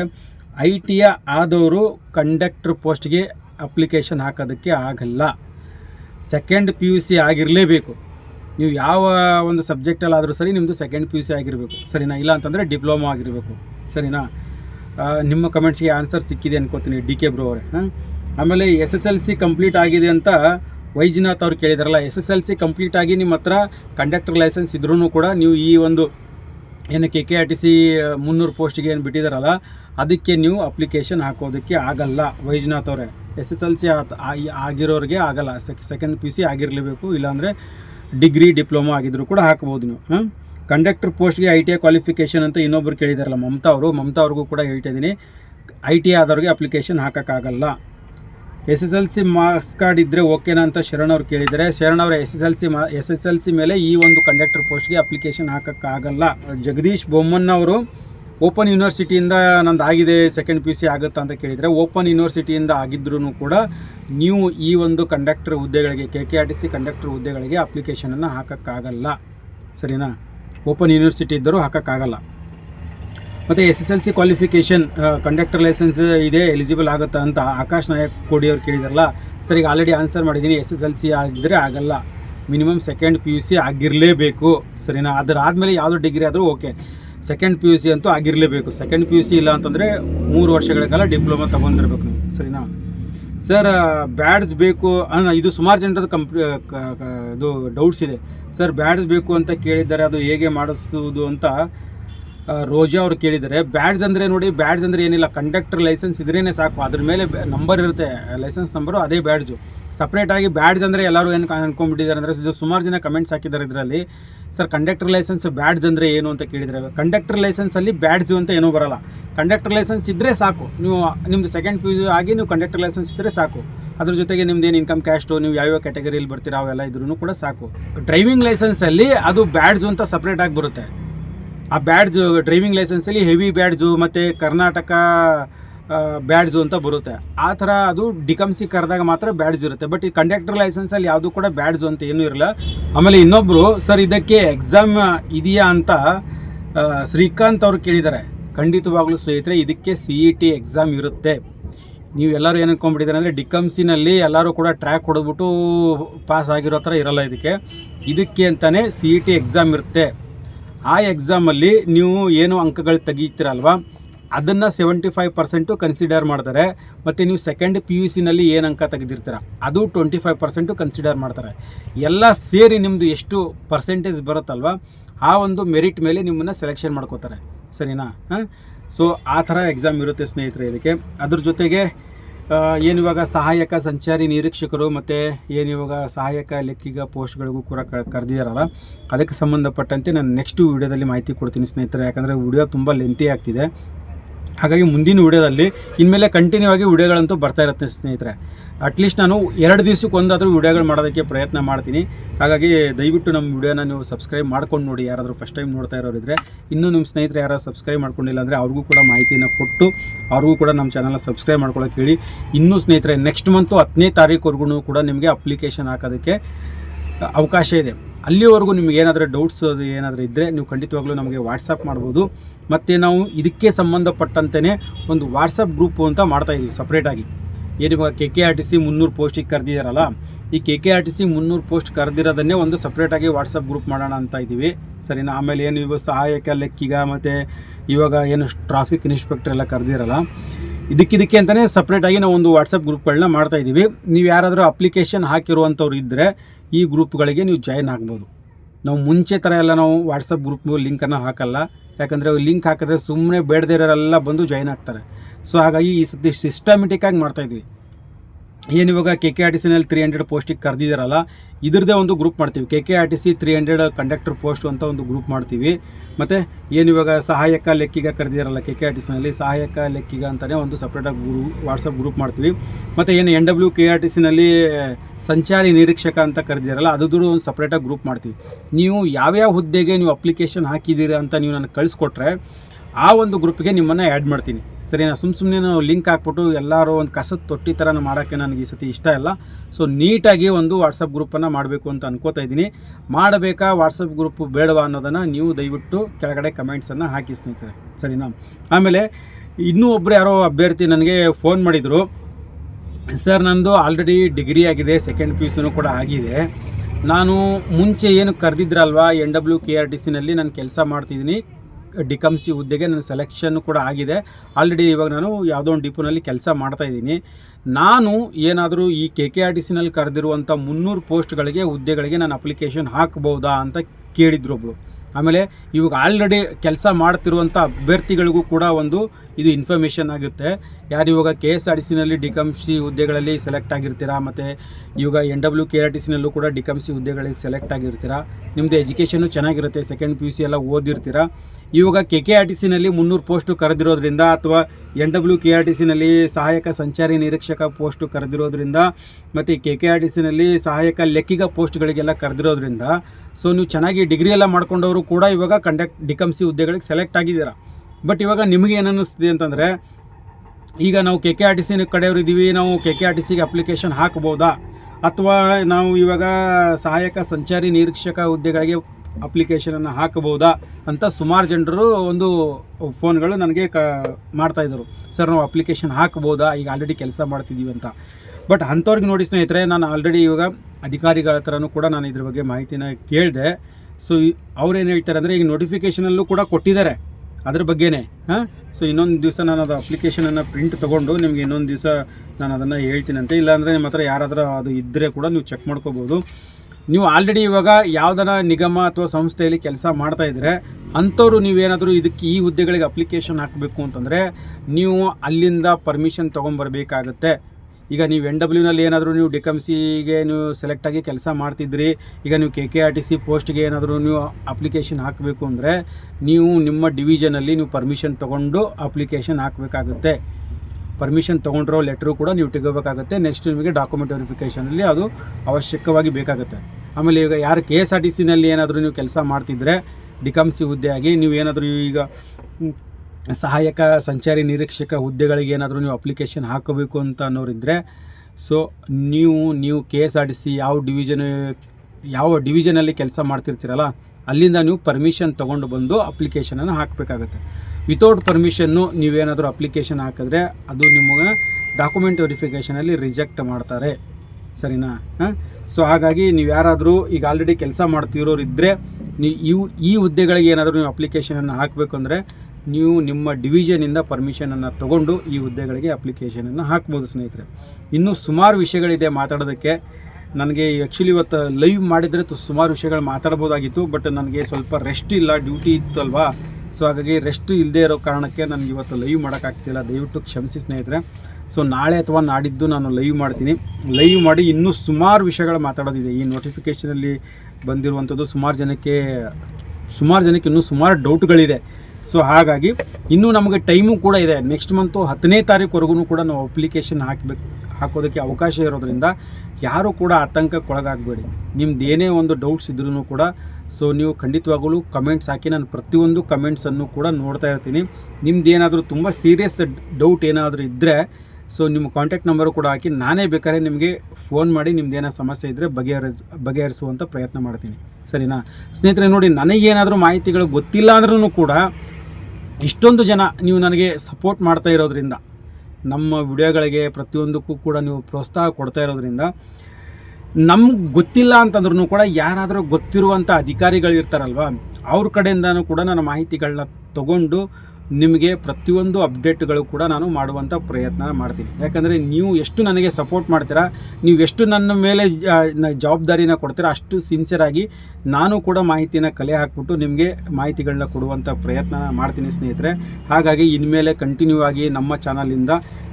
ಐ ಟಿ ಎ ಆದವರು ಕಂಡಕ್ಟ್ರ್ ಪೋಸ್ಟ್ಗೆ ಅಪ್ಲಿಕೇಶನ್ ಹಾಕೋದಕ್ಕೆ ಆಗಲ್ಲ. ಸೆಕೆಂಡ್ ಪಿ ಯು ಸಿ ಆಗಿರಲೇಬೇಕು. ನೀವು ಯಾವ ಒಂದು ಸಬ್ಜೆಕ್ಟಲ್ಲಾದರೂ ಸರಿ ನಿಮ್ಮದು ಸೆಕೆಂಡ್ ಪಿ ಯು ಸಿ ಆಗಿರಬೇಕು. ಸರಿನಾ? ಇಲ್ಲ ಅಂತಂದರೆ ಡಿಪ್ಲೊಮಾ ಆಗಿರಬೇಕು. ಸರಿನಾ? ನಿಮ್ಮ ಕಮೆಂಟ್ಸ್ಗೆ ಆನ್ಸರ್ ಸಿಕ್ಕಿದೆ ಅನ್ಕೋತೀನಿ ಡಿ ಕೆ ಬ್ರೋ ಅವರೇ. ಹಾಂ? ಆಮೇಲೆ S S L C complete ಆಗಿದೆ ಅಂತ ವೈಜ್ನಾಥ್ ಅವ್ರು ಕೇಳಿದಾರಲ್ಲ S S L C complete ಆಗಿ ನಿಮ್ಮ ಹತ್ರ ಕಂಡಕ್ಟರ್ ಲೈಸೆನ್ಸ್ ಇದ್ರೂ ಕೂಡ ನೀವು ಈ ಒಂದು ಏನು K K R T C ಮುನ್ನೂರು ಪೋಸ್ಟಿಗೆ ಏನು ಬಿಟ್ಟಿದ್ದಾರಲ್ಲ ಅದಕ್ಕೆ ನೀವು ಅಪ್ಲಿಕೇಶನ್ ಹಾಕೋದಕ್ಕೆ ಆಗಲ್ಲ ವೈಜ್ನಾಥ್ ಅವರೇ. ಎಸ್ ಎಸ್ ಎಲ್ ಸಿ ಆಗಿರೋರಿಗೆ ಆಗಲ್ಲ ಸೆಕೆಂಡ್ ಪಿ ಸಿ ಆಗಿರಲೇಬೇಕು, ಇಲ್ಲಾಂದರೆ ಡಿಗ್ರಿ, ಡಿಪ್ಲೊಮಾ ಆಗಿದ್ರು ಕೂಡ ಹಾಕ್ಬೋದು ನೀವು ಹಾಂ ಕಂಡಕ್ಟರ್ ಪೋಸ್ಟ್ಗೆ ಐ ಟಿ ಐ ಕ್ವಾಲಿಫಿಕೇಷನ್ ಅಂತ ಇನ್ನೊಬ್ರು ಕೇಳಿದಾರಲ್ಲ ಮಮತಾ ಅವರು, ಮಮತಾ ಅವ್ರಿಗೂ ಕೂಡ ಹೇಳ್ತಾ ಇದ್ದೀನಿ ಐ ಟಿ ಐ ಆದವ್ರಿಗೆ application ಹಾಕೋಕ್ಕಾಗಲ್ಲ. S S L C marks card ಇದ್ದರೆ ಓಕೆನಾ ಅಂತ ಶರಣ್ ಕೇಳಿದರೆ ಶರಣವ್ರ ಎಸ್ ಎಸ್ ಎಲ್ ಸಿ ಮಾ, ಎಸ್ ಎಸ್ ಎಲ್ ಸಿ ಮೇಲೆ ಈ ಒಂದು ಕಂಡಕ್ಟರ್ ಪೋಸ್ಟ್ಗೆ ಅಪ್ಲಿಕೇಶನ್ ಹಾಕೋಕ್ಕಾಗಲ್ಲ. ಜಗದೀಶ್ ಬೊಮ್ಮನ್ನವರು ಓಪನ್ ಯೂನಿವರ್ಸಿಟಿಯಿಂದ ನಂದು ಆಗಿದೆ ಸೆಕೆಂಡ್ ಪಿ ಯು ಸಿ ಆಗುತ್ತಾ ಅಂತ ಕೇಳಿದರೆ ಓಪನ್ ಯೂನಿವರ್ಸಿಟಿಯಿಂದ ಆಗಿದ್ರೂ ಕೂಡ ನೀವು ಈ ಒಂದು ಕಂಡಕ್ಟರ್ ಹುದ್ದೆಗಳಿಗೆ K K R T C conductor ಹುದ್ದೆಗಳಿಗೆ ಅಪ್ಲಿಕೇಶನನ್ನು ಹಾಕೋಕ್ಕಾಗಲ್ಲ. ಸರಿನಾ? ಓಪನ್ ಯೂನಿವರ್ಸಿಟಿ ಇದ್ದರೂ ಹಾಕೋಕ್ಕಾಗಲ್ಲ. ಮತ್ತು S S L C qualification conductor license ಇದೆ ಎಲಿಜಿಬಲ್ ಆಗುತ್ತಾ ಅಂತ ಆಕಾಶ್ ನಾಯಕ್ ಕೋಡಿ ಅವ್ರು ಕೇಳಿದಾರಲ್ಲ. ಸರ್, ಈಗ ಆಲ್ರೆಡಿ ಆನ್ಸರ್ ಮಾಡಿದ್ದೀನಿ, ಎಸ್ ಎಸ್ ಎಲ್ ಸಿ ಆಗಿದ್ದರೆ ಆಗಲ್ಲ. Minimum second P U C ಆಗಿರಲೇಬೇಕು. ಸರಿನಾ? ಅದರ ಆದಮೇಲೆ ಯಾವುದೋ ಡಿಗ್ರಿ ಆದರೂ okay second P U C ಅಂತೂ ಆಗಿರಲೇಬೇಕು. ಸೆಕೆಂಡ್ ಪಿ ಯು ಸಿ ಇಲ್ಲ ಅಂತಂದರೆ ಮೂರು ವರ್ಷಗಳ ಕಾಲ ಡಿಪ್ಲೊಮಾ ತೊಗೊಂಡಿರ್ಬೇಕು ನೀವು. ಸರಿನಾ? ಸರ್ ಬ್ಯಾಡ್ಸ್ ಬೇಕು ಇದು ಸುಮಾರು ಜನರದ್ದು ಕಂಪ್ ಇದು ಡೌಟ್ಸ್ ಇದೆ. ಸರ್ ಬ್ಯಾಡ್ಸ್ ಬೇಕು ಅಂತ ಕೇಳಿದ್ದಾರೆ, ಅದು ಹೇಗೆ ಮಾಡಿಸುವುದು ಅಂತ ರೋಜಾ ಅವ್ರು ಕೇಳಿದ್ದಾರೆ. ಬ್ಯಾಡ್ಜ್ ಅಂದರೆ ನೋಡಿ ಬ್ಯಾಡ್ಜ್ ಅಂದರೆ ಏನಿಲ್ಲ. ಕಂಡಕ್ಟರ್ ಲೈಸೆನ್ಸ್ ಇದ್ರೇ ಸಾಕು. ಅದ್ರ ಮೇಲೆ ನಂಬರ್ ಇರುತ್ತೆ. ಲೈಸೆನ್ಸ್ ನಂಬರು ಅದೇ ಬ್ಯಾಡ್ಜು ಸಪ್ರೇಟಾಗಿ ಬ್ಯಾಡ್ಜ್ ಅಂದರೆ ಎಲ್ಲರೂ ಏನು ಅನ್ಕೊಂಡ್ಬಿಟ್ಟಿದ್ದಾರೆ ಅಂದರೆ ಇದು ಸುಮಾರು ಜನ ಕಮೆಂಟ್ಸ್ ಹಾಕಿದ್ದಾರೆ ಇದರಲ್ಲಿ. ಸರ್ ಕಂಡಕ್ಟರ್ ಲೈಸೆನ್ಸ್ ಬ್ಯಾಡ್ಜ್ ಅಂದರೆ ಏನು ಅಂತ ಕೇಳಿದರೆ ಕಂಡಕ್ಟರ್ ಲೈಸೆನ್ಸಲ್ಲಿ ಬ್ಯಾಡ್ಜು ಅಂತ ಏನೂ ಬರಲ್ಲ. ಕಂಡಕ್ಟರ್ ಲೈಸೆನ್ಸ್ ಇದ್ದರೆ ಸಾಕು. ನೀವು ನಿಮ್ಮದು ಸೆಕೆಂಡ್ ಪಿ ಆಗಿ ನೀವು ಕಂಡಕ್ಟರ್ ಲೈಸೆನ್ಸ್ ಇದ್ದರೆ ಸಾಕು. ಅದ್ರ ಜೊತೆಗೆ ನಿಮ್ದು ಏನು ಇನ್ಕಮ್ ಕ್ಯಾಸ್ಟು ನೀವು ಯಾವ್ಯಾವ ಕ್ಯಾಟಗರಿಯಲ್ಲಿ ಬರ್ತೀರಾ ಅವೆಲ್ಲ ಇದ್ರೂ ಕೂಡ ಸಾಕು. ಡ್ರೈವಿಂಗ್ ಲೈಸೆನ್ಸಲ್ಲಿ ಅದು ಬ್ಯಾಡ್ಜು ಅಂತ ಸಪ್ರೇಟಾಗಿ ಬರುತ್ತೆ. ಆ ಬ್ಯಾಡ್ಜು ಡ್ರೈವಿಂಗ್ ಲೈಸೆನ್ಸಲ್ಲಿ ಹೆವಿ ಬ್ಯಾಡ್ಜು ಮತ್ತು ಕರ್ನಾಟಕ ಬ್ಯಾಡ್ಜು ಅಂತ ಬರುತ್ತೆ. ಆ ಥರ ಅದು ಡಿಕಮ್ಸಿ ಕರೆದಾಗ ಮಾತ್ರ ಬ್ಯಾಡ್ಜ್ ಇರುತ್ತೆ. ಬಟ್ ಈ ಕಂಡಕ್ಟರ್ ಲೈಸೆನ್ಸಲ್ಲಿ ಯಾವುದು ಕೂಡ ಬ್ಯಾಡ್ಜು ಅಂತ ಏನೂ ಇರಲ್ಲ. ಆಮೇಲೆ ಇನ್ನೊಬ್ಬರು ಸರ್, ಇದಕ್ಕೆ ಎಕ್ಸಾಮ್ ಇದೆಯಾ ಅಂತ ಶ್ರೀಕಾಂತ್ ಅವರು ಕೇಳಿದ್ದಾರೆ. ಖಂಡಿತವಾಗಲೂ ಸ್ನೇಹಿತರೆ, ಇದಕ್ಕೆ ಸಿ ಇ ಟಿ ಎಕ್ಸಾಮ್ ಇರುತ್ತೆ. ನೀವು ಎಲ್ಲರೂ ಏನು ಅನ್ಕೊಂಡ್ಬಿಟ್ಟಿದ್ದಾರೆ ಅಂದರೆ ಡಿಕಮ್ಸಿನಲ್ಲಿ ಎಲ್ಲರೂ ಕೂಡ ಟ್ರ್ಯಾಕ್ ಹೊಡೆದ್ಬಿಟ್ಟು ಪಾಸ್ ಆಗಿರೋ ಥರ ಇರಲ್ಲ ಇದಕ್ಕೆ. ಇದಕ್ಕೆ ಅಂತಲೇ ಸಿ ಇ ಟಿ ಎಕ್ಸಾಮ್ ಇರುತ್ತೆ. ಆ ಎಕ್ಸಾಮಲ್ಲಿ ನೀವು ಏನು ಅಂಕಗಳು ತೆಗಿತೀರಲ್ವ? ಅದನ್ನು ಸೆವೆಂಟಿ ಫೈವ್ ಪರ್ಸೆಂಟು ಕನ್ಸಿಡರ್ ಮಾಡ್ತಾರೆ. ಮತ್ತು ನೀವು ಸೆಕೆಂಡ್ ಪಿ ಯು ಸಿನಲ್ಲಿ ಏನು ಅಂಕ ತೆಗೆದಿರ್ತೀರ, ಅದು ಟ್ವೆಂಟಿ ಫೈವ್ ಪರ್ಸೆಂಟು ಕನ್ಸಿಡರ್ ಮಾಡ್ತಾರೆ. ಎಲ್ಲ ಸೇರಿ ನಿಮ್ಮದು ಎಷ್ಟು ಪರ್ಸೆಂಟೇಜ್ ಬರುತ್ತಲ್ವ, ಆ ಒಂದು ಮೆರಿಟ್ ಮೇಲೆ ನಿಮ್ಮನ್ನು ಸೆಲೆಕ್ಷನ್ ಮಾಡ್ಕೋತಾರೆ. ಸರಿನಾ? ಹಾಂ? ಸೊ ಆ ಥರ ಎಕ್ಸಾಮ್ ಇರುತ್ತೆ ಸ್ನೇಹಿತರೆ, ಇದಕ್ಕೆ. ಅದ್ರ ಜೊತೆಗೆ ಏನಿವಾಗ ಸಹಾಯಕ ಸಂಚಾರಿ ನಿರೀಕ್ಷಕರು ಮತ್ತು ಏನಿವಾಗ ಸಹಾಯಕ ಲೆಕ್ಕಿಗ ಪೋಸ್ಟ್ಗಳಿಗೂ ಕೂಡ ಕರೆದಿದ್ದಾರಲ್ಲ ಅದಕ್ಕೆ ಸಂಬಂಧಪಟ್ಟಂತೆ ನಾನು ನೆಕ್ಸ್ಟ್ ವೀಡಿಯೋದಲ್ಲಿ ಮಾಹಿತಿ ಕೊಡ್ತೀನಿ ಸ್ನೇಹಿತರೆ. ಯಾಕಂದರೆ ವಿಡಿಯೋ ತುಂಬ ಲೆಂತಿ ಆಗ್ತಿದೆ. ಹಾಗಾಗಿ ಮುಂದಿನ ವಿಡಿಯೋದಲ್ಲಿ ಇನ್ಮೇಲೆ ಕಂಟಿನ್ಯೂ ಆಗಿ ವಿಡಿಯೋಗಳಂತೂ ಬರ್ತಾ ಇರುತ್ತೆ ಸ್ನೇಹಿತರೆ. ಅಟ್ಲೀಸ್ಟ್ ನಾನು ಎರಡು ದಿವ್ಸಕ್ಕೆ ಒಂದಾದರೂ ವಿಡಿಯೋಗಳು ಮಾಡೋದಕ್ಕೆ ಪ್ರಯತ್ನ ಮಾಡ್ತೀನಿ. ಹಾಗಾಗಿ ದಯವಿಟ್ಟು ನಮ್ಮ ವಿಡಿಯೋನ ನೀವು ಸಬ್ಸ್ಕ್ರೈಬ್ ಮಾಡ್ಕೊಂಡು ನೋಡಿ. ಯಾರಾದರೂ ಫಸ್ಟ್ ಟೈಮ್ ನೋಡ್ತಾ ಇರೋರಿದ್ರೆ ಇನ್ನೂ ನಿಮ್ಮ ಸ್ನೇಹಿತರು ಯಾರು ಸಬ್ಸ್ಕ್ರೈಬ್ ಮಾಡ್ಕೊಂಡಿಲ್ಲ ಅಂದರೆ ಅವ್ರಿಗೂ ಕೂಡ ಮಾಹಿತಿಯನ್ನು ಕೊಟ್ಟು ಅವ್ರಿಗೂ ಕೂಡ ನಮ್ಮ ಚಾನಲ್ನ ಸಬ್ಸ್ಕ್ರೈಬ್ ಮಾಡ್ಕೊಳ್ಳೋಕೆ ಹೇಳಿ. ಇನ್ನೂ ಸ್ನೇಹಿತರೆ ನೆಕ್ಸ್ಟ್ ಮಂತು ಹತ್ತನೇ ತಾರೀಕುವರೆಗೂ ಕೂಡ ನಿಮಗೆ ಅಪ್ಲಿಕೇಶನ್ ಹಾಕೋದಕ್ಕೆ ಅವಕಾಶ ಇದೆ. ಅಲ್ಲಿವರೆಗೂ ನಿಮ್ಗೆ ಏನಾದರೂ ಡೌಟ್ಸ್ ಅದು ಏನಾದರೂ ಇದ್ದರೆ ನೀವು ಖಂಡಿತವಾಗ್ಲೂ ನಮಗೆ ವಾಟ್ಸಪ್ ಮಾಡ್ಬೋದು. ಮತ್ತು ನಾವು ಇದಕ್ಕೆ ಸಂಬಂಧಪಟ್ಟಂತೆಯೇ ಒಂದು ವಾಟ್ಸಪ್ ಗ್ರೂಪು ಅಂತ ಮಾಡ್ತಾಯಿದ್ದೀವಿ ಸಪ್ರೇಟಾಗಿ ಏನಿವಾಗ K K R T C ಮುನ್ನೂರು ಪೋಸ್ಟಿಗೆ ಕರೆದಿದ್ದಾರಲ್ಲ ಈ K K R T C ಮುನ್ನೂರು ಪೋಸ್ಟ್ ಕರೆದಿರೋದನ್ನೇ ಒಂದು ಸಪ್ರೇಟಾಗಿ ವಾಟ್ಸಪ್ ಗ್ರೂಪ್ ಮಾಡೋಣ ಅಂತ ಇದ್ದೀವಿ. ಸರಿನಾ? ಆಮೇಲೆ ಏನು ಇವಾಗ ಸಹಾಯಕ ಲೆಕ್ಕಿಗ ಮತ್ತು ಇವಾಗ ಏನು ಟ್ರಾಫಿಕ್ ಇನ್ಸ್ಪೆಕ್ಟರ್ ಎಲ್ಲ ಕರೆದಿರಲ್ಲ, ಇದಕ್ಕಿದಕ್ಕೆ ಅಂತಲೇ ಸಪ್ರೇಟಾಗಿ ನಾವು ಒಂದು ವಾಟ್ಸಪ್ ಗ್ರೂಪ್ಗಳನ್ನ ಮಾಡ್ತಾ ಇದ್ದೀವಿ. ನೀವು ಯಾರಾದರೂ ಅಪ್ಲಿಕೇಶನ್ ಹಾಕಿರುವಂಥವ್ರು ಇದ್ದರೆ ಈ ಗ್ರೂಪ್ಗಳಿಗೆ ನೀವು ಜಾಯ್ನ್ ಆಗ್ಬೋದು. ನಾವು ಮುಂಚೆ ಥರ ಎಲ್ಲ ನಾವು ವಾಟ್ಸಪ್ ಗ್ರೂಪ್ ಲಿಂಕನ್ನು ಹಾಕಲ್ಲ. ಯಾಕಂದರೆ ಲಿಂಕ್ ಹಾಕಿದ್ರೆ ಸುಮ್ಮನೆ ಬೇಡದೇ ಇರೋರೆಲ್ಲ ಬಂದು ಜಾಯ್ನ್ ಆಗ್ತಾರೆ. ಸೊ ಹಾಗಾಗಿ ಈ ಸತಿ ಸಿಸ್ಟಮೆಟಿಕ್ಕಾಗಿ ಮಾಡ್ತಾಯಿದ್ವಿ ಏನು ಇವಾಗ ಕೆ ಕೆ ಆರ್ ಟಿ ಸಿನಲ್ಲಿ ತ್ರೀ ಹಂಡ್ರೆಡ್ ಪೋಸ್ಟಿಗೆ ಕರೆದಿದ್ದಾರಲ್ಲ, ಇದ್ರದ್ದೇ ಒಂದು ಗ್ರೂಪ್ ಮಾಡ್ತೀವಿ. K K R T C three hundred conductor post ಅಂತ ಒಂದು ಗ್ರೂಪ್ ಮಾಡ್ತೀವಿ. ಮತ್ತು ಏನು ಇವಾಗ ಸಹಾಯಕ ಲೆಕ್ಕಿಗ ಕರೆದಿದ್ದಾರಲ್ಲ ಕೆ ಕೆ ಆರ್ ಟಿ ಸಿನಲ್ಲಿ ಸಹಾಯಕ ಲೆಕ್ಕಿಗ ಅಂತಲೇ ಒಂದು ಸಪ್ರೇಟಾಗಿ ಗ್ರೂ ವಾಟ್ಸಪ್ ಗ್ರೂಪ್ ಮಾಡ್ತೀವಿ. ಮತ್ತು ಏನು N W K R T ಸಿನಲ್ಲಿ ಸಂಚಾರಿ ನಿರೀಕ್ಷಕ ಅಂತ ಕರೆದಿರಲ್ಲ ಅದ್ರ ಒಂದು ಸಪ್ರೇಟಾಗಿ ಗ್ರೂಪ್ ಮಾಡ್ತೀವಿ. ನೀವು ಯಾವ್ಯಾವ ಹುದ್ದೆಗೆ ನೀವು ಅಪ್ಲಿಕೇಶನ್ ಹಾಕಿದ್ದೀರಿ ಅಂತ ನೀವು ನನಗೆ ಕಳಿಸ್ಕೊಟ್ರೆ, ಆ ಒಂದು ಗ್ರೂಪ್ಗೆ ನಿಮ್ಮನ್ನು ಆ್ಯಡ್ ಮಾಡ್ತೀನಿ. ಸರಿನಾ? ಸುಮ್ಮ ಸುಮ್ಮನೆ ನಾವು ಲಿಂಕ್ ಹಾಕ್ಬಿಟ್ಟು ಎಲ್ಲರೂ ಒಂದು ಕಸದ ತೊಟ್ಟಿ ಥರ ಮಾಡೋಕ್ಕೆ ನನಗೆ ಈ ಸತಿ ಇಷ್ಟ ಇಲ್ಲ. ಸೊ ನೀಟಾಗಿ ಒಂದು ವಾಟ್ಸಪ್ ಗ್ರೂಪನ್ನು ಮಾಡಬೇಕು ಅಂತ ಅನ್ಕೋತಾ ಇದ್ದೀನಿ. ಮಾಡಬೇಕಾ ವಾಟ್ಸಪ್ ಗ್ರೂಪ್ ಬೇಡವಾ ಅನ್ನೋದನ್ನು ನೀವು ದಯವಿಟ್ಟು ಕೆಳಗಡೆ ಕಮೆಂಟ್ಸನ್ನು ಹಾಕಿ ಸ್ನೇಹಿತರೆ. ಸರಿನಾ? ಆಮೇಲೆ ಇನ್ನೂ ಒಬ್ಬರು ಯಾರೋ ಅಭ್ಯರ್ಥಿ ನನಗೆ ಫೋನ್ ಮಾಡಿದರು. ಸರ್, ನಂದು ಆಲ್ರೆಡಿ ಡಿಗ್ರಿ ಆಗಿದೆ ಸೆಕೆಂಡ್ ಪಿ ಯು ಕೂಡ ಆಗಿದೆ. ನಾನು ಮುಂಚೆ ಏನು ಕರೆದಿದ್ರಲ್ವಾ N W K R T ಸಿನಲ್ಲಿ ನಾನು ಕೆಲಸ ಮಾಡ್ತಿದ್ದೀನಿ. ಡಿಕಮ್ಸಿ ಹುದ್ದೆಗೆ ನನ್ನ ಸೆಲೆಕ್ಷನ್ ಕೂಡ ಆಗಿದೆ. ಆಲ್ರೆಡಿ ಇವಾಗ ನಾನು ಯಾವುದೋ ಒಂದು ಡಿಪೋನಲ್ಲಿ ಕೆಲಸ ಮಾಡ್ತಾಯಿದ್ದೀನಿ ನಾನು ಏನಾದರೂ ಈ ಕೆ ಕೆ ಆರ್ ಟಿ ಸಿನಲ್ಲಿ ಕರೆದಿರುವಂಥ ಮುನ್ನೂರು ಪೋಸ್ಟ್ಗಳಿಗೆ ಹುದ್ದೆಗಳಿಗೆ ನಾನು ಅಪ್ಲಿಕೇಶನ್ ಹಾಕ್ಬೋದಾ ಅಂತ ಕೇಳಿದ್ರು ಒಬ್ಬರು ಆಮೇಲೆ ಇವಾಗ ಆಲ್ರೆಡಿ ಕೆಲಸ ಮಾಡ್ತಿರುವಂಥ ಅಭ್ಯರ್ಥಿಗಳಿಗೂ ಕೂಡ ಒಂದು ಇದು ಇನ್ಫಾರ್ಮೇಷನ್ ಆಗುತ್ತೆ. ಯಾರು ಇವಾಗ ಕೆ ಎಸ್ ಆರ್ ಟಿ ಸಿನಲ್ಲಿ ಡಿಕಮ್ಸಿ ಹುದ್ದೆಗಳಲ್ಲಿ ಸೆಲೆಕ್ಟ್ ಆಗಿರ್ತೀರಾ? ಮತ್ತು ಇವಾಗ N W K R T ಸಿನಲ್ಲೂ ಕೂಡ ಡಿಕಮ್ಸಿ ಹುದ್ದೆಗಳಿಗೆ ಸೆಲೆಕ್ಟ್ ಆಗಿರ್ತೀರಾ? ನಿಮ್ಮದು ಎಜುಕೇಷನು ಚೆನ್ನಾಗಿರುತ್ತೆ ಸೆಕೆಂಡ್ ಪಿ ಯು ಸಿ ಎಲ್ಲ ಓದಿರ್ತೀರಾ? ಇವಾಗ ಕೆ ಕೆ ಆರ್ ಟಿ ಸಿನಲ್ಲಿ ಮುನ್ನೂರು ಪೋಸ್ಟು ಕರೆದಿರೋದ್ರಿಂದ ಅಥವಾ N W K R T ಸಿನಲ್ಲಿ ಸಹಾಯಕ ಸಂಚಾರಿ ನಿರೀಕ್ಷಕ ಪೋಸ್ಟು ಕರೆದಿರೋದ್ರಿಂದ, ಮತ್ತು ಕೆ ಕೆ ಆರ್ ಟಿ ಸಿನಲ್ಲಿ ಸಹಾಯಕ ಲೆಕ್ಕಿಗ ಪೋಸ್ಟ್ಗಳಿಗೆಲ್ಲ ಕರೆದಿರೋದ್ರಿಂದ ಸೊ ನೀವು ಚೆನ್ನಾಗಿ ಡಿಗ್ರಿ ಎಲ್ಲ ಮಾಡ್ಕೊಂಡವರು ಕೂಡ ಇವಾಗ ಕಂಡಕ್ಟ್ ಡಿಕಮ್ಸಿ ಹುದ್ದೆಗಳಿಗೆ ಸೆಲೆಕ್ಟ್ ಆಗಿದ್ದೀರಾ? ಬಟ್ ಇವಾಗ ನಿಮಗೆ ಏನು ಅನ್ನಿಸ್ತಿದೆ ಅಂತಂದರೆ, ಈಗ ನಾವು K K R T C ಕಡೆಯವರು ಇದ್ದೀವಿ ನಾವು ಕೆ ಕೆ ಆರ್ ಟಿ ಸಿಗೆ ಅಪ್ಲಿಕೇಶನ್ ಹಾಕ್ಬೋದಾ? ಅಥವಾ ನಾವು ಇವಾಗ ಸಹಾಯಕ ಸಂಚಾರಿ ನಿರೀಕ್ಷಕ ಹುದ್ದೆಗಳಿಗೆ ಅಪ್ಲಿಕೇಶನನ್ನು ಹಾಕಬಹುದಾ ಅಂತ ಸುಮಾರು ಜನರು ಒಂದು ಫೋನ್ಗಳು ನನಗೆ ಕ ಮಾಡ್ತಾಯಿದ್ರು ಸರ್, ನಾವು ಅಪ್ಲಿಕೇಶನ್ ಹಾಕ್ಬೋದಾ? ಈಗ ಆಲ್ರೆಡಿ ಕೆಲಸ ಮಾಡ್ತಿದ್ದೀವಿ ಅಂತ. ಬಟ್ ಅಂಥವ್ರಿಗೆ ನೋಡಿ ಸ್ನೇಹಿತರೆ, ನಾನು ಆಲ್ರೆಡಿ ಇವಾಗ ಅಧಿಕಾರಿಗಳ ಹತ್ರನೂ ಕೂಡ ನಾನು ಇದ್ರ ಬಗ್ಗೆ ಮಾಹಿತಿನ ಕೇಳಿದೆ. ಸೊ ಅವ್ರೇನು ಹೇಳ್ತಾರೆ ಅಂದರೆ, ಈಗ ನೋಟಿಫಿಕೇಷನಲ್ಲೂ ಕೂಡ ಕೊಟ್ಟಿದ್ದಾರೆ ಅದ್ರ ಬಗ್ಗೆನೇ. ಹಾಂ? ಸೊ ಇನ್ನೊಂದು ದಿವಸ ನಾನು ಅದು ಅಪ್ಲಿಕೇಶನನ್ನು ಪ್ರಿಂಟ್ ತೊಗೊಂಡು ನಿಮಗೆ ಇನ್ನೊಂದು ದಿವಸ ನಾನು ಅದನ್ನು ಹೇಳ್ತೀನಂತೆ. ಇಲ್ಲಾಂದರೆ ನಿಮ್ಮ ಹತ್ರ ಯಾರಾದರೂ ಅದು ಇದ್ದರೆ ಕೂಡ ನೀವು ಚೆಕ್ ಮಾಡ್ಕೋಬೋದು. ನೀವು ಆಲ್ರೆಡಿ ಇವಾಗ ಯಾವ್ದಾರ ನಿಗಮ ಅಥವಾ ಸಂಸ್ಥೆಯಲ್ಲಿ ಕೆಲಸ ಮಾಡ್ತಾ ಇದ್ದರೆ ಅಂಥವ್ರು ನೀವೇನಾದರೂ ಇದಕ್ಕೆ ಈ ಹುದ್ದೆಗಳಿಗೆ ಅಪ್ಲಿಕೇಶನ್ ಹಾಕಬೇಕು ಅಂತಂದರೆ, ನೀವು ಅಲ್ಲಿಂದ ಪರ್ಮಿಷನ್ ತೊಗೊಂಬರ್ಬೇಕಾಗತ್ತೆ. ಈಗ ನೀವು ಎನ್ ಡಬ್ಲ್ಯೂನಲ್ಲಿ ಏನಾದರೂ ನೀವು ಡಿಕಮ್ಸಿಗೆ ನೀವು ಸೆಲೆಕ್ಟಾಗಿ ಕೆಲಸ ಮಾಡ್ತಿದ್ರಿ ಈಗ ನೀವು K K R T C ಪೋಸ್ಟ್ಗೆ ಏನಾದರೂ ನೀವು ಅಪ್ಲಿಕೇಶನ್ ಹಾಕಬೇಕು ಅಂದರೆ ನೀವು ನಿಮ್ಮ ಡಿವಿಷನಲ್ಲಿ ನೀವು ಪರ್ಮಿಷನ್ ತೊಗೊಂಡು ಅಪ್ಲಿಕೇಶನ್ ಹಾಕಬೇಕಾಗುತ್ತೆ. ಪರ್ಮಿಷನ್ ತೊಗೊಂಡಿರೋ ಲೆಟ್ರು ಕೂಡ ನೀವು ತೆಗೋಬೇಕಾಗುತ್ತೆ. ನೆಕ್ಸ್ಟ್ ನಿಮಗೆ ಡಾಕ್ಯುಮೆಂಟ್ ವೆರಿಫಿಕೇಷನಲ್ಲಿ ಅದು ಅವಶ್ಯಕವಾಗಿ ಬೇಕಾಗುತ್ತೆ. ಆಮೇಲೆ ಈಗ ಯಾರು ಕೆ ಎಸ್ ಆರ್ ಟಿ ಸಿನಲ್ಲಿ ಏನಾದರೂ ನೀವು ಕೆಲಸ ಮಾಡ್ತಿದ್ರೆ ಡಿಕಮ್ಸಿ ಹುದ್ದೆಯಾಗಿ ನೀವು ಏನಾದರೂ ಈಗ ಮ್, ಸಹಾಯಕ ಸಂಚಾರಿ ನಿರೀಕ್ಷಕ ಹುದ್ದೆಗಳಿಗೆ ಏನಾದರೂ ನೀವು ಅಪ್ಲಿಕೇಶನ್ ಹಾಕಬೇಕು ಅಂತ ಅನ್ನೋರಿದ್ದರೆ ಸೊ ನೀವು ನೀವು K S R T C ಯಾವ ಡಿವಿಷನ್ ಯಾವ ಡಿವಿಷನಲ್ಲಿ ಕೆಲಸ ಮಾಡ್ತಿರ್ತೀರಲ್ಲ, ಅಲ್ಲಿಂದ ನೀವು ಪರ್ಮಿಷನ್ ತೊಗೊಂಡು ಬಂದು ಅಪ್ಲಿಕೇಶನನ್ನು ಹಾಕಬೇಕಾಗುತ್ತೆ. ವಿತೌಟ್ ಪರ್ಮಿಷನ್ನು ನೀವೇನಾದರೂ ಅಪ್ಲಿಕೇಶನ್ ಹಾಕಿದ್ರೆ, ಅದು ನಿಮಗೆ ಡಾಕ್ಯುಮೆಂಟ್ ವೆರಿಫಿಕೇಷನಲ್ಲಿ ರಿಜೆಕ್ಟ್ ಮಾಡ್ತಾರೆ. ಸರಿನಾ? ಹಾಂ? ಸೊ ಹಾಗಾಗಿ ನೀವು ಯಾರಾದರೂ ಈಗ ಆಲ್ರೆಡಿ ಕೆಲಸ ಮಾಡ್ತಿರೋರು ಇದ್ದರೆ ನೀವು ಈ ಹುದ್ದೆಗಳಿಗೆ ಏನಾದರೂ ನೀವು ಅಪ್ಲಿಕೇಶನನ್ನು ಹಾಕಬೇಕು ಅಂದರೆ ನೀವು ನಿಮ್ಮ ಡಿವಿಷನಿಂದ ಪರ್ಮಿಷನನ್ನು ತಗೊಂಡು ಈ ಹುದ್ದೆಗಳಿಗೆ ಅಪ್ಲಿಕೇಶನನ್ನು ಹಾಕ್ಬೋದು ಸ್ನೇಹಿತರೆ. ಇನ್ನೂ ಸುಮಾರು ವಿಷಯಗಳಿದೆ ಮಾತಾಡೋದಕ್ಕೆ. ನನಗೆ ಆ್ಯಕ್ಚುಲಿ ಇವತ್ತು ಲೈವ್ ಮಾಡಿದರೆ ಸುಮಾರು ವಿಷಯಗಳು ಮಾತಾಡ್ಬೋದಾಗಿತ್ತು ಬಟ್ ನನಗೆ ಸ್ವಲ್ಪ ರೆಸ್ಟ್ ಇಲ್ಲ ಡ್ಯೂಟಿ ಇತ್ತಲ್ವಾ? ಸೊ ಹಾಗಾಗಿ ರೆಸ್ಟ್ ಇಲ್ಲದೆ ಇರೋ ಕಾರಣಕ್ಕೆ ನನಗೆ ಇವತ್ತು ಲೈವ್ ಮಾಡೋಕ್ಕಾಗ್ತಿಲ್ಲ ದಯವಿಟ್ಟು ಕ್ಷಮಿಸಿ ಸ್ನೇಹಿತರೆ. ಸೊ ನಾಳೆ ಅಥವಾ ನಾಡಿದ್ದು ನಾನು ಲೈವ್ ಮಾಡ್ತೀನಿ. ಲೈವ್ ಮಾಡಿ ಇನ್ನೂ ಸುಮಾರು ವಿಷಯಗಳು ಮಾತಾಡೋದಿದೆ. ಈ ನೋಟಿಫಿಕೇಷನಲ್ಲಿ ಬಂದಿರುವಂಥದ್ದು ಸುಮಾರು ಜನಕ್ಕೆ ಸುಮಾರು ಜನಕ್ಕೆ ಇನ್ನೂ ಸುಮಾರು ಡೌಟ್ಗಳಿದೆ ಸೊ ಹಾಗಾಗಿ ಇನ್ನೂ ನಮಗೆ ಟೈಮು ಕೂಡ ಇದೆ. ನೆಕ್ಸ್ಟ್ ಮಂತು ಹತ್ತನೇ ತಾರೀಕುವರೆಗೂ ಕೂಡ ನಾವು ಅಪ್ಲಿಕೇಶನ್ ಹಾಕಬೇಕು, ಹಾಕೋದಕ್ಕೆ ಅವಕಾಶ ಇರೋದ್ರಿಂದ ಯಾರೂ ಕೂಡ ಆತಂಕಕ್ಕೊಳಗಾಗಬೇಡಿ. ನಿಮ್ದು ಏನೇ ಒಂದು ಡೌಟ್ಸ್ ಇದ್ರೂ ಕೂಡ ಸೊ ನೀವು ಖಂಡಿತವಾಗಲೂ ಕಮೆಂಟ್ಸ್ ಹಾಕಿ ನಾನು ಪ್ರತಿಯೊಂದು ಕಮೆಂಟ್ಸನ್ನು ಕೂಡ ನೋಡ್ತಾ ಇರ್ತೀನಿ. ನಿಮ್ದು ಏನಾದರೂ ತುಂಬ ಸೀರಿಯಸ್ ಡೌಟ್ ಏನಾದರೂ ಇದ್ದರೆ ಸೊ ನಿಮ್ಮ ಕಾಂಟ್ಯಾಕ್ಟ್ ನಂಬರು ಕೂಡ ಹಾಕಿ, ನಾನೇ ಬೇಕಾದ್ರೆ ನಿಮಗೆ ಫೋನ್ ಮಾಡಿ ನಿಮ್ದು ಏನೋ ಸಮಸ್ಯೆ ಇದ್ದರೆ ಬಗೆಹರ ಬಗೆಹರಿಸುವಂಥ ಪ್ರಯತ್ನ ಮಾಡ್ತೀನಿ. ಸರಿನಾ? ಸ್ನೇಹಿತರೆ ನೋಡಿ, ನನಗೇನಾದರೂ ಮಾಹಿತಿಗಳು ಗೊತ್ತಿಲ್ಲ ಅಂದ್ರೂ ಕೂಡ ಇಷ್ಟೊಂದು ಜನ ನೀವು ನನಗೆ ಸಪೋರ್ಟ್ ಮಾಡ್ತಾ ಇರೋದ್ರಿಂದ, ನಮ್ಮ ವಿಡಿಯೋಗಳಿಗೆ ಪ್ರತಿಯೊಂದಕ್ಕೂ ಕೂಡ ನೀವು ಪ್ರೋತ್ಸಾಹ ಕೊಡ್ತಾ ಇರೋದ್ರಿಂದ ನಮ್ಗೆ ಗೊತ್ತಿಲ್ಲ ಅಂತಂದ್ರೂ ಕೂಡ ಯಾರಾದರೂ ಗೊತ್ತಿರುವಂಥ ಅಧಿಕಾರಿಗಳು ಇರ್ತಾರಲ್ವ ಅವ್ರ ಕಡೆಯಿಂದನೂ ಕೂಡ ನಾನು ಮಾಹಿತಿಗಳನ್ನ ತಗೊಂಡು ನಿಮಗೆ ಪ್ರತಿಯೊಂದು ಅಪ್ಡೇಟ್ಗಳು ಕೂಡ ನಾನು ಮಾಡುವಂಥ ಪ್ರಯತ್ನ ಮಾಡ್ತೀನಿ. ಯಾಕಂದರೆ ನೀವು ಎಷ್ಟು ನನಗೆ ಸಪೋರ್ಟ್ ಮಾಡ್ತೀರಾ, ನೀವು ಎಷ್ಟು ನನ್ನ ಮೇಲೆ ಜವಾಬ್ದಾರಿನ ಕೊಡ್ತೀರಾ, ಅಷ್ಟು ಸಿನ್ಸಿಯರಾಗಿ ನಾನು ಕೂಡ ಮಾಹಿತಿನ ಕಲೆ ಹಾಕ್ಬಿಟ್ಟು ನಿಮಗೆ ಮಾಹಿತಿಗಳನ್ನ ಕೊಡುವಂಥ ಪ್ರಯತ್ನ ಮಾಡ್ತೀನಿ ಸ್ನೇಹಿತರೆ. ಹಾಗಾಗಿ ಇನ್ಮೇಲೆ ಕಂಟಿನ್ಯೂ ಆಗಿ ನಮ್ಮ ಚಾನಲಿಂದ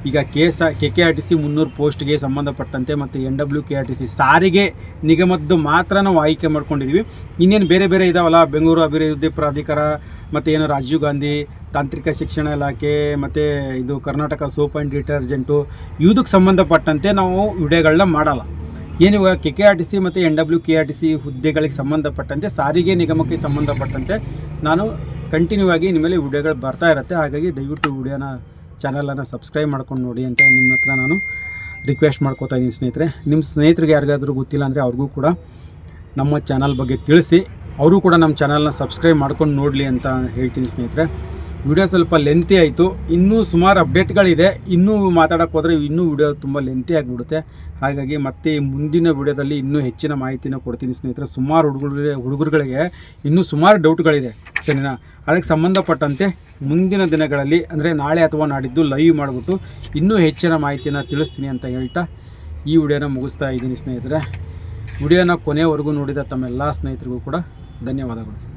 ಈಗ K S K K R T C ಮುನ್ನೂರು ಪೋಸ್ಟ್ಗೆ ಸಂಬಂಧಪಟ್ಟಂತೆ ಮತ್ತು N W K R T C ಸಾರಿಗೆ ನಿಗಮದ್ದು ಮಾತ್ರ ನಾವು ಆಯ್ಕೆ ಮಾಡ್ಕೊಂಡಿದ್ವಿ. ಇನ್ನೇನು ಬೇರೆ ಬೇರೆ ಇದಾವಲ್ಲ, ಬೆಂಗಳೂರು ಅಭಿವೃದ್ಧಿ ಪ್ರಾಧಿಕಾರ ಮತ್ತು ಏನು ರಾಜೀವ್ ಗಾಂಧಿ, ತಾಂತ್ರಿಕ ಶಿಕ್ಷಣ ಇಲಾಖೆ, ಮತ್ತು ಇದು ಕರ್ನಾಟಕ ಸೋಪ್ ಆ್ಯಂಡ್ ಡಿಟರ್ಜೆಂಟು ಇದಕ್ಕೆ ಸಂಬಂಧಪಟ್ಟಂತೆ ನಾವು ವಿಡಿಯೋಗಳನ್ನ ಮಾಡಲ್ಲ. ಏನು ಇವಾಗ K K R T C ಮತ್ತು N W K R T C ಹುದ್ದೆಗಳಿಗೆ ಸಂಬಂಧಪಟ್ಟಂತೆ, ಸಾರಿಗೆ ನಿಗಮಕ್ಕೆ ಸಂಬಂಧಪಟ್ಟಂತೆ ನಾನು ಕಂಟಿನ್ಯೂ ಆಗಿ ನಿಮ್ಮಲ್ಲಿ ವಿಡಿಯೋಗಳು ಬರ್ತಾ ಇರುತ್ತೆ. ಹಾಗಾಗಿ ದಯವಿಟ್ಟು ವಿಡಿಯೋನ, ಚಾನಲನ್ನು ಸಬ್ಸ್ಕ್ರೈಬ್ ಮಾಡ್ಕೊಂಡು ನೋಡಿ ಅಂತ ನಿಮ್ಮ ಹತ್ರ ನಾನು ರಿಕ್ವೆಸ್ಟ್ ಮಾಡ್ಕೋತಾ ಇದ್ದೀನಿ ಸ್ನೇಹಿತರೆ. ನಿಮ್ಮ ಸ್ನೇಹಿತರಿಗೆ ಯಾರಿಗಾದ್ರೂ ಗೊತ್ತಿಲ್ಲ ಅಂದರೆ ಅವ್ರಿಗೂ ಕೂಡ ನಮ್ಮ ಚಾನಲ್ ಬಗ್ಗೆ ತಿಳಿಸಿ. ಅವರು ಕೂಡ ನಮ್ಮ ಚಾನಲ್ನ ಸಬ್ಸ್ಕ್ರೈಬ್ ಮಾಡ್ಕೊಂಡು ನೋಡಲಿ ಅಂತ ಹೇಳ್ತೀನಿ ಸ್ನೇಹಿತರೆ. ವಿಡಿಯೋ ಸ್ವಲ್ಪ ಲೆಂತಿ ಆಯಿತು. ಇನ್ನೂ ಸುಮಾರು ಅಪ್ಡೇಟ್ಗಳಿದೆ. ಇನ್ನೂ ಮಾತಾಡೋಕ್ಕೆ ಹೋದರೆ ಇನ್ನೂ ವಿಡಿಯೋ ತುಂಬ ಲೆಂತಿ ಆಗಿಬಿಡುತ್ತೆ. ಹಾಗಾಗಿ ಮತ್ತೆ ಮುಂದಿನ ವಿಡಿಯೋದಲ್ಲಿ ಇನ್ನೂ ಹೆಚ್ಚಿನ ಮಾಹಿತಿನ ಕೊಡ್ತೀನಿ ಸ್ನೇಹಿತರೆ. ಸುಮಾರು ಹುಡುಗರಿಗೆ ಹುಡುಗರುಗಳಿಗೆ ಇನ್ನೂ ಸುಮಾರು ಡೌಟ್ಗಳಿದೆ ಸರಿನಾ? ಅದಕ್ಕೆ ಸಂಬಂಧಪಟ್ಟಂತೆ ಮುಂದಿನ ದಿನಗಳಲ್ಲಿ, ಅಂದರೆ ನಾಳೆ ಅಥವಾ ನಾಡಿದ್ದು ಲೈವ್ ಮಾಡಿಬಿಟ್ಟು ಇನ್ನೂ ಹೆಚ್ಚಿನ ಮಾಹಿತಿನ ತಿಳಿಸ್ತೀನಿ ಅಂತ ಹೇಳ್ತಾ ಈ ವಿಡಿಯೋನ ಮುಗಿಸ್ತಾ ಇದ್ದೀನಿ ಸ್ನೇಹಿತರೆ. ವಿಡಿಯೋನ ಕೊನೆಯವರೆಗೂ ನೋಡಿದ ತಮ್ಮೆಲ್ಲ ಸ್ನೇಹಿತರಿಗೂ ಕೂಡ ధన్యవాదాలు